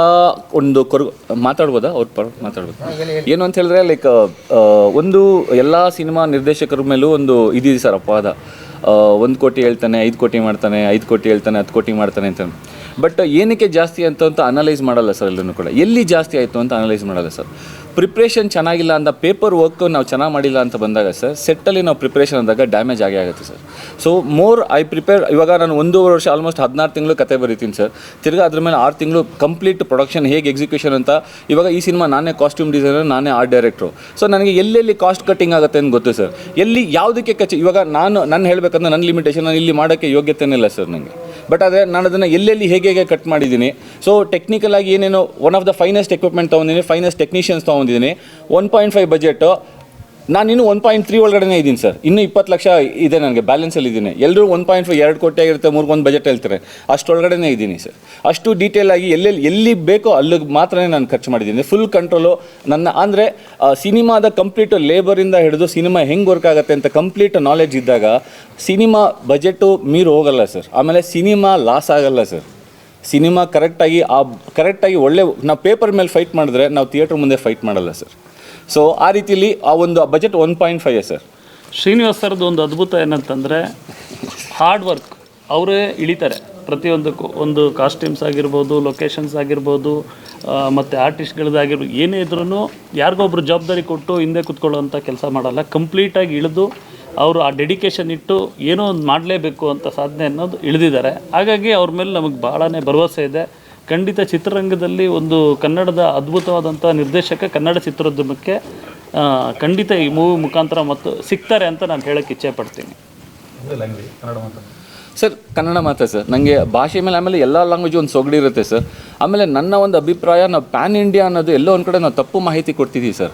ಒಂದು ಕೊರ ಮಾತಾಡ್ಬೋದಾ? ಅವ್ರ ಪರ ಮಾತಾಡ್ಬೋದು. ಏನು ಅಂತ ಹೇಳಿದ್ರೆ ಲೈಕ್ ಒಂದು ಎಲ್ಲ ಸಿನಿಮಾ ನಿರ್ದೇಶಕರ ಮೇಲೂ ಒಂದು ಇದಿದೆ ಸರ್ ಅಪವಾದ. ಒಂದು ಕೋಟಿ ಹೇಳ್ತಾನೆ ಐದು ಕೋಟಿ ಮಾಡ್ತಾನೆ ಐದು ಕೋಟಿ ಹೇಳ್ತಾನೆ ಹತ್ತು ಕೋಟಿ ಮಾಡ್ತಾನೆ ಅಂತ. ಬಟ್ ಏನಕ್ಕೆ ಜಾಸ್ತಿ ಅಂತ ಅಂತ ಅನಲೈಸ್ ಮಾಡಲ್ಲ ಸರ್ ಎಲ್ಲರೂ ಕೂಡ. ಎಲ್ಲಿ ಜಾಸ್ತಿ ಆಯಿತು ಅಂತ ಅನಲೈಸ್ ಮಾಡಲ್ಲ ಸರ್ ಪ್ರಿಪ್ರೇಷನ್ ಚೆನ್ನಾಗಿಲ್ಲ ಅಂತ ಪೇಪರ್ ವರ್ಕ್ ನಾವು ಚೆನ್ನಾಗಿ ಮಾಡಿಲ್ಲ ಅಂತ ಬಂದಾಗ ಸರ್ ಸೆಟ್ಟಲ್ಲಿ ನಾವು ಪ್ರಿಪ್ರೇಷನ್ ಅಂದಾಗ ಡ್ಯಾಮೇಜ್ ಆಗೇ ಆಗುತ್ತೆ sir so more I prepare ಇವಾಗ ನಾನು ಒಂದೂವರೆ ವರ್ಷ ಆಲ್ಮೋಸ್ಟ್ ಹದಿನಾರು ತಿಂಗಳು ಕತೆ ಬರೀತೀನಿ ಸರ್ ತಿರ್ಗಿ ಅದ್ರ ಮೇಲೆ ಆರು ತಿಂಗಳು ಕಂಪ್ಲೀಟ್ ಪ್ರೊಡಕ್ಷನ್ ಹೇಗೆ ಎಕ್ಸಿಕ್ಯೂಷನ್ ಅಂತ, ಇವಾಗ ಈ ಸಿನಿಮಾ ನಾನೇ ಕಾಸ್ಟ್ಯೂಮ್ ಡಿಸೈನರ್ ನಾನೇ ಆರ್ಟ್ ಡೈರೆಕ್ಟ್ರು ಸೊ ನನಗೆ ಎಲ್ಲೆಲ್ಲಿ ಕಾಸ್ಟ್ ಕಟ್ಟಿಂಗ್ ಆಗುತ್ತೆ ಅಂತ ಗೊತ್ತು ಸರ್ ಎಲ್ಲಿ ಯಾವುದಕ್ಕೆ ಕಚ್ಚಿ ಇವಾಗ ನಾನು ನಾನು ಹೇಳಬೇಕಂದ್ರೆ ನನ್ನ ಲಿಮಿಟೇಷನ್ ನಾನು ಇಲ್ಲಿ ಮಾಡೋಕ್ಕೆ ಯೋಗ್ಯತೆನೇ ಇಲ್ಲ ಸರ್ ನನಗೆ ಬಟ್ ಆದರೆ ನಾನು ಅದನ್ನು ಎಲ್ಲೆಲ್ಲಿ ಹೇಗೆ ಹೇಗೆ ಕಟ್ ಮಾಡಿದ್ದೀನಿ? ಸೊ ಟೆಕ್ನಿಕಲ್ ಆಗಿ ಏನೇನೋ one of the finest equipment ತೊಗೊಂಡಿದ್ದೀನಿ ಫೈನೆಸ್ಟ್ ಟೆಕ್ನಿಷಿಯನ್ಸ್ ತೊಗೊಂಡಿದ್ದೀನಿ. ಒನ್ ಪಾಯಿಂಟ್ ಫೈವ್ ಬಜೆಟು ನಾನು ಇನ್ನೂ ಒನ್ ಪಾಯಿಂಟ್ ತ್ರೀ ಒಳಗಡೆ ಇದ್ದೀನಿ ಸರ್. ಇನ್ನೂ ಇಪ್ಪತ್ತು ಲಕ್ಷ ಇದೆ ನನಗೆ ಬ್ಯಾಲೆನ್ಸಲ್ಲಿ ಇದ್ದೀನಿ. ಎಲ್ಲರೂ ಒನ್ ಪಾಯಿಂಟ್ ಫೈವ್ ಎರಡು ಕೋಟಿ ಆಗಿರುತ್ತೆ, ಮೂರು ಒಂದು ಬಜೆಟ್ ಹೇಳ್ತಾರೆ ಅಷ್ಟೊಳಗಡೆ ಇದ್ದೀನಿ ಸರ್. ಅಷ್ಟು ಡೀಟೇಲ್ ಆಗಿ ಎಲ್ಲೆಲ್ಲಿ ಎಲ್ಲಿ ಬೇಕೋ ಅಲ್ಲಿಗೆ ಮಾತ್ರ ನಾನು ಖರ್ಚು ಮಾಡಿದ್ದೀನಿ. ಫುಲ್ ಕಂಟ್ರೋಲು ನನ್ನ, ಅಂದರೆ ಸಿನಿಮಾದ ಕಂಪ್ಲೀಟ್ ಲೇಬರಿಂದ ಹಿಡಿದು ಸಿನಿಮಾ ಹೆಂಗೆ ವರ್ಕ್ ಆಗುತ್ತೆ ಅಂತ ಕಂಪ್ಲೀಟ್ ನಾಲೆಜ್ ಇದ್ದಾಗ ಸಿನಿಮಾ ಬಜೆಟು ಮೀರು ಹೋಗಲ್ಲ ಸರ್. ಆಮೇಲೆ ಸಿನಿಮಾ ಲಾಸ್ ಆಗಲ್ಲ ಸರ್. ಸಿನಿಮಾ ಕರೆಕ್ಟಾಗಿ ಆ ಕರೆಕ್ಟಾಗಿ ಒಳ್ಳೆ, ನಾವು ಪೇಪರ್ ಮೇಲೆ ಫೈಟ್ ಮಾಡಿದ್ರೆ ನಾವು ಥಿಯೇಟ್ರ್ ಮುಂದೆ ಫೈಟ್ ಮಾಡಲ್ಲ ಸರ್. ಸೊ ಆ ರೀತಿಲಿ ಆ ಒಂದು budget one point five sir Srinivas ಸರ್ದು ಒಂದು ಅದ್ಭುತ ಏನಂತಂದರೆ ಹಾರ್ಡ್ ವರ್ಕ್ ಅವರೇ ಇಳಿತಾರೆ. ಪ್ರತಿಯೊಂದಕ್ಕೂ ಒಂದು ಕಾಸ್ಟ್ಯೂಮ್ಸ್ ಆಗಿರ್ಬೋದು ಲೊಕೇಶನ್ಸ್ ಆಗಿರ್ಬೋದು ಮತ್ತು ಆರ್ಟಿಸ್ಟ್ಗಳದ್ದಾಗಿರ್ಬೋದು ಏನೇ ಇದ್ರೂ ಯಾರಿಗೊಬ್ರು ಜವಾಬ್ದಾರಿ ಕೊಟ್ಟು ಹಿಂದೆ ಕುತ್ಕೊಳ್ಳೋವಂಥ ಕೆಲಸ ಮಾಡಲ್ಲ. ಕಂಪ್ಲೀಟಾಗಿ ಇಳಿದು ಅವರು ಆ ಡೆಡಿಕೇಶನ್ ಇಟ್ಟು ಏನೋ ಒಂದು ಮಾಡಲೇಬೇಕು ಅಂತ ಸಾಧನೆ ಅನ್ನೋದು ಇಳಿದಿದ್ದಾರೆ. ಹಾಗಾಗಿ ಅವ್ರ ಮೇಲೆ ನಮಗೆ ಭಾಳನೇ ಭರವಸೆ ಇದೆ. ಖಂಡಿತ ಚಿತ್ರರಂಗದಲ್ಲಿ ಒಂದು ಕನ್ನಡದ ಅದ್ಭುತವಾದಂಥ ನಿರ್ದೇಶಕ ಕನ್ನಡ ಚಿತ್ರೋದ್ಯಮಕ್ಕೆ ಖಂಡಿತ ಈ ಮೂವಿ ಮುಖಾಂತರ ಮತ್ತು ಸಿಗ್ತಾರೆ ಅಂತ ನಾನು ಹೇಳಕ್ಕೆ ಇಚ್ಛೆ ಪಡ್ತೀನಿ ಸರ್ ಕನ್ನಡ ಮಾತ್ರ ಸರ್. ನನಗೆ ಭಾಷೆ ಮೇಲೆ ಆಮೇಲೆ ಎಲ್ಲ ಲ್ಯಾಂಗ್ವೇಜ್ ಒಂದು ಸೊಗಡಿ ಇರುತ್ತೆ ಸರ್. ಆಮೇಲೆ ನನ್ನ ಒಂದು ಅಭಿಪ್ರಾಯ ನಾವು ಪ್ಯಾನ್ ಇಂಡಿಯಾ ಅನ್ನೋದು ಎಲ್ಲೋ ಒಂದು ಕಡೆ ನಾವು ತಪ್ಪು ಮಾಹಿತಿ ಕೊಡ್ತಿದ್ದೀವಿ ಸರ್.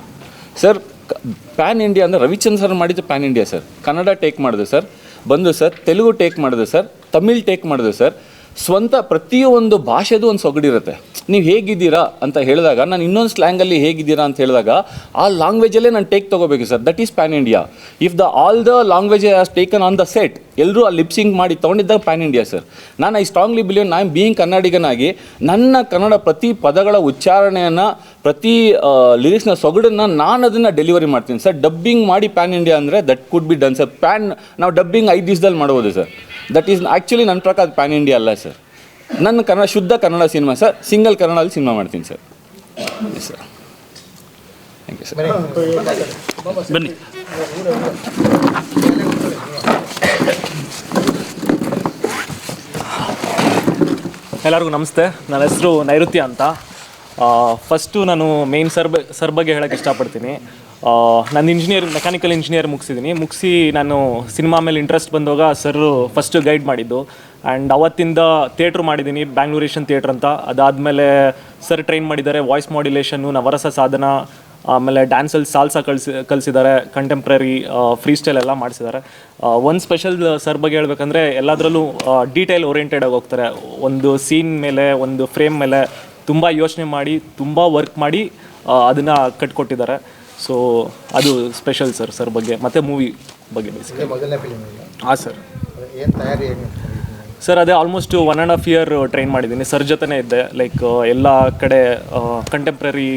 ಸರ್ ಪ್ಯಾನ್ ಇಂಡಿಯಾ ಅಂದರೆ ರವಿಚಂದ್ರ ಸರ್ ಮಾಡಿದ್ದು pan India sir. Kannada take ಮಾಡಿದೆ ಸರ್. ಬಂದು ಸರ್ ತೆಲುಗು ಟೇಕ್ ಮಾಡಿದೆ ಸರ್. ತಮಿಳ್ ಟೇಕ್ ಮಾಡಿದೆ ಸರ್. ಸ್ವಂತ ಪ್ರತಿಯೊಂದು ಭಾಷೆದು ಒಂದು ಸೊಗಡಿರುತ್ತೆ. ನೀವು ಹೇಗಿದ್ದೀರಾ ಅಂತ ಹೇಳಿದಾಗ, ನಾನು ಇನ್ನೊಂದು ಸ್ಲ್ಯಾಂಗಲ್ಲಿ ಹೇಗಿದ್ದೀರಾ ಅಂತ ಹೇಳಿದಾಗ, ಆ ಲ್ಯಾಂಗ್ವೇಜಲ್ಲೇ ನಾನು ಟೇಕ್ ತೊಗೋಬೇಕು sir. That is pan India if the all the language as taken on the set ಎಲ್ಲರೂ ಆ ಲಿಪ್ಸಿಂಗ್ ಮಾಡಿ ತೊಗೊಂಡಿದ್ದಾಗ ಪ್ಯಾನ್ ಇಂಡಿಯಾ ಸರ್. ನಾನು ಐ ಸ್ಟ್ರಾಂಗ್ಲಿ ಬಿಲೀವ್ ನಾನು ಬೀಯಿಂಗ್ ಕನ್ನಡಿಗನಾಗಿ, ನನ್ನ ಕನ್ನಡ ಪ್ರತಿ ಪದಗಳ ಉಚ್ಚಾರಣೆಯನ್ನು, ಪ್ರತಿ ಲಿರಿಕ್ಸ್ನ ಸೊಗಡನ್ನು ನಾನು ಅದನ್ನು ಡೆಲಿವರಿ ಮಾಡ್ತೀನಿ ಸರ್. ಡಬ್ಬಿಂಗ್ ಮಾಡಿ ಪ್ಯಾನ್ ಇಂಡಿಯಾ ಅಂದರೆ that could be done sir pan ನಾವು ಡಬ್ಬಿಂಗ್ ಐದು ದಿವಸದಲ್ಲಿ ಮಾಡ್ಬೋದು ಸರ್. ದಟ್ ಈಸ್ ಆ್ಯಕ್ಚುಲಿ ನನ್ನ ಪ್ರಕಾರ ಪ್ಯಾನ್ ಇಂಡಿಯಾ ಅಲ್ಲ ಸರ್ ನನ್ನ ಕನ್ನಡ ಶುದ್ಧ ಕನ್ನಡ ಸಿನಿಮಾ ಸರ್ ಸಿಂಗಲ್ ಕನ್ನಡದಲ್ಲಿ ಸಿನಿಮಾ ಮಾಡ್ತೀನಿ sir sir thank you sir ಬನ್ನಿ. ಎಲ್ಲರಿಗೂ ನಮಸ್ತೆ. ನನ್ನ ಹೆಸರು ನೈಋತ್ಯ ಅಂತ. ಫಸ್ಟು ನಾನು ಮೇನ್ ಸರ್ ಬ ಸರ್ ಬಗ್ಗೆ ಹೇಳೋಕ್ಕೆ ಇಷ್ಟಪಡ್ತೀನಿ. ನಾನು ಇಂಜಿನಿಯರ್ ಮೆಕ್ಯಾನಿಕಲ್ ಇಂಜಿನಿಯರ್ ಮುಗಿಸಿದ್ದೀನಿ ಮುಗಿಸಿ ನಾನು ಸಿನಿಮಾ ಮೇಲೆ ಇಂಟ್ರೆಸ್ಟ್ ಬಂದಾಗ ಸರ್ ಫಸ್ಟು ಗೈಡ್ ಮಾಡಿದ್ದು. ಆ್ಯಂಡ್ ಅವತ್ತಿಂದ ಥಿಯೇಟ್ರ್ ಮಾಡಿದ್ದೀನಿ ಬ್ಯಾಂಗ್ಳೂರೇಷನ್ ಥಿಯೇಟ್ರ್ ಅಂತ. ಅದಾದಮೇಲೆ ಸರ್ ಟ್ರೈನ್ ಮಾಡಿದ್ದಾರೆ ವಾಯ್ಸ್ ಮಾಡ್ಯುಲೇಷನ್ನು ನವರಸ ಸಾಧನ, ಆಮೇಲೆ ಡ್ಯಾನ್ಸಲ್ಲಿ ಸಾಲ್ಸ ಕಳಿಸಿ ಕಲಿಸಿದ್ದಾರೆ ಕಂಟೆಂಪ್ರರಿ ಫ್ರೀ ಸ್ಟೈಲ್ ಎಲ್ಲ ಮಾಡಿಸಿದ್ದಾರೆ. ಒಂದು ಸ್ಪೆಷಲ್ ಸರ್ ಬಗ್ಗೆ ಹೇಳ್ಬೇಕಂದ್ರೆ ಎಲ್ಲದರಲ್ಲೂ ಡೀಟೇಲ್ ಓರಿಯೆಂಟೆಡ್ ಆಗಿ ಹೋಗ್ತಾರೆ. ಒಂದು ಸೀನ್ ಮೇಲೆ, ಒಂದು ಫ್ರೇಮ್ ಮೇಲೆ ತುಂಬ ಯೋಚನೆ ಮಾಡಿ, ತುಂಬ ವರ್ಕ್ ಮಾಡಿ ಅದನ್ನು ಕಟ್ಕೊಟ್ಟಿದ್ದಾರೆ ಸೊ ಅದು ಸ್ಪೆಷಲ್ ಸರ್ ಸರ್ ಬಗ್ಗೆ. ಮತ್ತೆ ಮೂವಿ ಬಗ್ಗೆ ಬೇಸಿಕ್ ಇದೇ ಮೊದಲನೇ ಫಿಲಿಮ್ ಹಾಂ ಸರ್ ಏನು ತಯಾರಿ ಸರ್ ಅದೇ almost one and half year train ಮಾಡಿದ್ದೀನಿ. ಸರ್ ಜೊತೆನೇ ಇದ್ದೆ. ಲೈಕ್ ಎಲ್ಲ ಕಡೆ ಕಂಟೆಂಪ್ರರಿ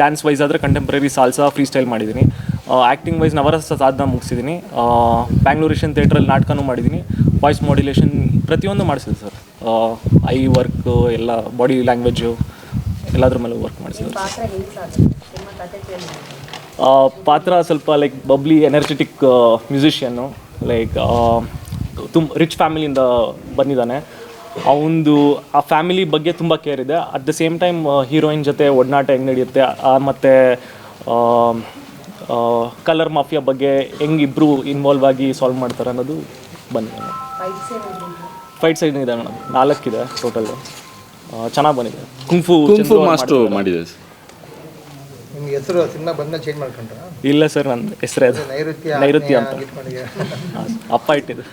ಡ್ಯಾನ್ಸ್ ವೈಸ್ ಆದರೆ ಕಂಟೆಂಪ್ರರಿ ಸಾಲ್ಸಾ ಫ್ರೀ ಸ್ಟೈಲ್ ಮಾಡಿದ್ದೀನಿ ಆ್ಯಕ್ಟಿಂಗ್ ವೈಸ್ ನವರಸ ಸಾಧನ ಮುಗಿಸಿದ್ದೀನಿ. ಬ್ಯಾಂಗ್ಳೂರೇಷನ್ ಥಿಯೇಟ್ರಲ್ಲಿ ನಾಟಕನೂ ಮಾಡಿದ್ದೀನಿ. ವಾಯ್ಸ್ ಮಾಡ್ಯುಲೇಷನ್ ಪ್ರತಿಯೊಂದು ಮಾಡಿಸಿದೆ ಸರ್ ಐ ವರ್ಕ್ ಎಲ್ಲ ಬಾಡಿ ಲ್ಯಾಂಗ್ವೇಜು ಎಲ್ಲದ್ರ ಮೇಲೆ ವರ್ಕ್ ಮಾಡಿಸಿದ್ರು ಪಾತ್ರ ಸ್ವಲ್ಪ like bubbly energetic musician like ತುಂಬ ರಿಚ್ ಫ್ಯಾಮಿಲಿಯಿಂದ ಬಂದಿದ್ದಾನೆ. ಅವನದು ಆ ಫ್ಯಾಮಿಲಿ ಬಗ್ಗೆ ತುಂಬ ಕೇರ್ ಇದೆ. At the same time heroine ಜೊತೆ ಒಡನಾಟ ಹೆಂಗೆ ನಡೆಯುತ್ತೆ ಮತ್ತು ಕಲರ್ ಮಾಫಿಯಾ ಬಗ್ಗೆ ಹೆಂಗೆ ಇಬ್ಬರು ಇನ್ವಾಲ್ವ್ ಆಗಿ ಸಾಲ್ವ್ ಮಾಡ್ತಾರೆ ಅನ್ನೋದು ಬಂದಿದೆ ಫೈಟ್ ಸೈಡ್ ಇದೆ ಮೇಡಮ್ ನಾಲ್ಕಿದೆ ಟೋಟಲ್ ಚೆನ್ನಾಗಿ ಬಂದಿದೆ. ಕುಂಫು ಕುಂಫು ಮಾಸ್ಟರ್ ಮಾಡಿದೆ. ನಿಮ್ಮ ಹೆಸರು ಸಿನಿಮಾ ಬಂದ ಚೇಂಜ್ ಮಾಡ್ಕೊಂಡ್ರ? ಇಲ್ಲ ಸರ್ ನನ್ನ ಹೆಸರೇ ಅದು. ನೈಋತ್ಯ ನೈಋತ್ಯ ಅಂತ. ಇಟ್ಕೊಂಡಿದ್ದೀರಾ ಹಾಂ, ಅಪ್ಪ ಇಟ್ಟಿದ್ದು.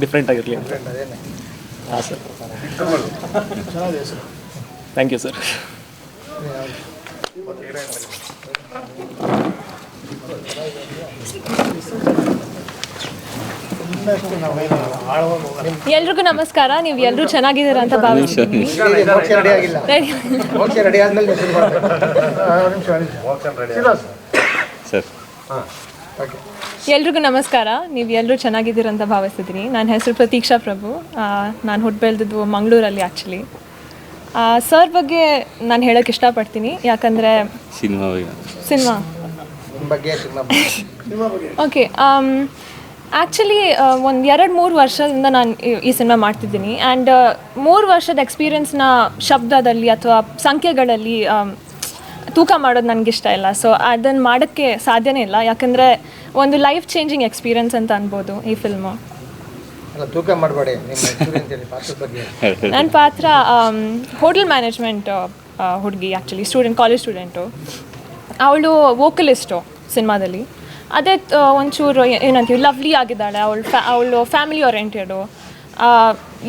ಡಿಫ್ರೆಂಟ್ ಆಗಿರಲಿ ಅಂತ. ಅದೇನೆ. ಹಾಂ ಸರ್. Thank you sir. ಎಲ್ರಿಗೂ ನಮಸ್ಕಾರ ನೀವು ಎಲ್ಲರೂ ಚೆನ್ನಾಗಿದ್ದೀರಾ ಅಂತ ಭಾವಿಸ್ತೀನಿ. ರೆಡಿ ಆದ್ಮೇಲೆ ಎಲ್ರಿಗೂ ನಮಸ್ಕಾರ ನೀವು ಎಲ್ಲರೂ ಚೆನ್ನಾಗಿದ್ದೀರ ಅಂತ ಭಾವಿಸ್ತಿದ್ದೀನಿ. ನನ್ನ ಹೆಸರು ಪ್ರತೀಕ್ಷಾ ಪ್ರಭು. ನಾನು ಹುಟ್ಟು ಬೆಳೆದಿದ್ದು ಮಂಗಳೂರಲ್ಲಿ ಆ್ಯಕ್ಚುಲಿ ಸರ್ ಬಗ್ಗೆ ನಾನು ಹೇಳೋಕ್ಕೆ ಇಷ್ಟಪಡ್ತೀನಿ. ಯಾಕಂದರೆ ಸಿನಿಮಾ ಸಿನಿಮಾ. ನಿಮ್ಮ ಬಗ್ಗೆ ಸಿನಿಮಾ ಓಕೆ ಆ್ಯಕ್ಚುಲಿ ಒಂದು ಎರಡು ಮೂರು ವರ್ಷದಿಂದ ನಾನು ಈ- ಸಿನಿಮಾ ಮಾಡ್ತಿದ್ದೀನಿ. ಆ್ಯಂಡ್ ಮೂರು ವರ್ಷದ ಎಕ್ಸ್ಪೀರಿಯೆನ್ಸ್ನ ಶಬ್ದದಲ್ಲಿ ಅಥವಾ ಸಂಖ್ಯೆಗಳಲ್ಲಿ ತೂಕ ಮಾಡೋದು ನನಗೆ ಇಷ್ಟ ಇಲ್ಲ. ಸೊ ಅದನ್ನು ಮಾಡೋಕ್ಕೆ ಸಾಧ್ಯನೇ ಇಲ್ಲ. ಯಾಕಂದರೆ ಒಂದು ಲೈಫ್ ಚೇಂಜಿಂಗ್ ಎಕ್ಸ್ಪೀರಿಯನ್ಸ್ ಅಂತ ಅನ್ಬೋದು ಈ ಫಿಲ್ಮು ಅಲ್ಲ ತೂಕ ಮಾಡಬೇಡಿ. ನಿಮ್ಮ ಎಕ್ಸ್ಪೀರಿಯನ್ಸ್ ಹೇಳಿ ಪಾತ್ರದ ಬಗ್ಗೆ. ನನ್ನ ಪಾತ್ರ ಹೋಟೆಲ್ ಮ್ಯಾನೇಜ್ಮೆಂಟ್ ಹುಡುಗಿ ಆ್ಯಕ್ಚುಲಿ ಸ್ಟೂಡೆಂಟ್ ಕಾಲೇಜ್ ಸ್ಟೂಡೆಂಟು ಅವಳು ವೋಕಲಿಸ್ಟು ಸಿನಿಮಾದಲ್ಲಿ. ಅದೇ ಒಂಚೂರು ಏನಂತೀವಿ ಲವ್ಲಿ ಆಗಿದ್ದಾಳೆ ಅವಳು ಫ್ಯಾ ಅವಳು ಫ್ಯಾಮಿಲಿ ಓರಿಯೆಂಟೆಡು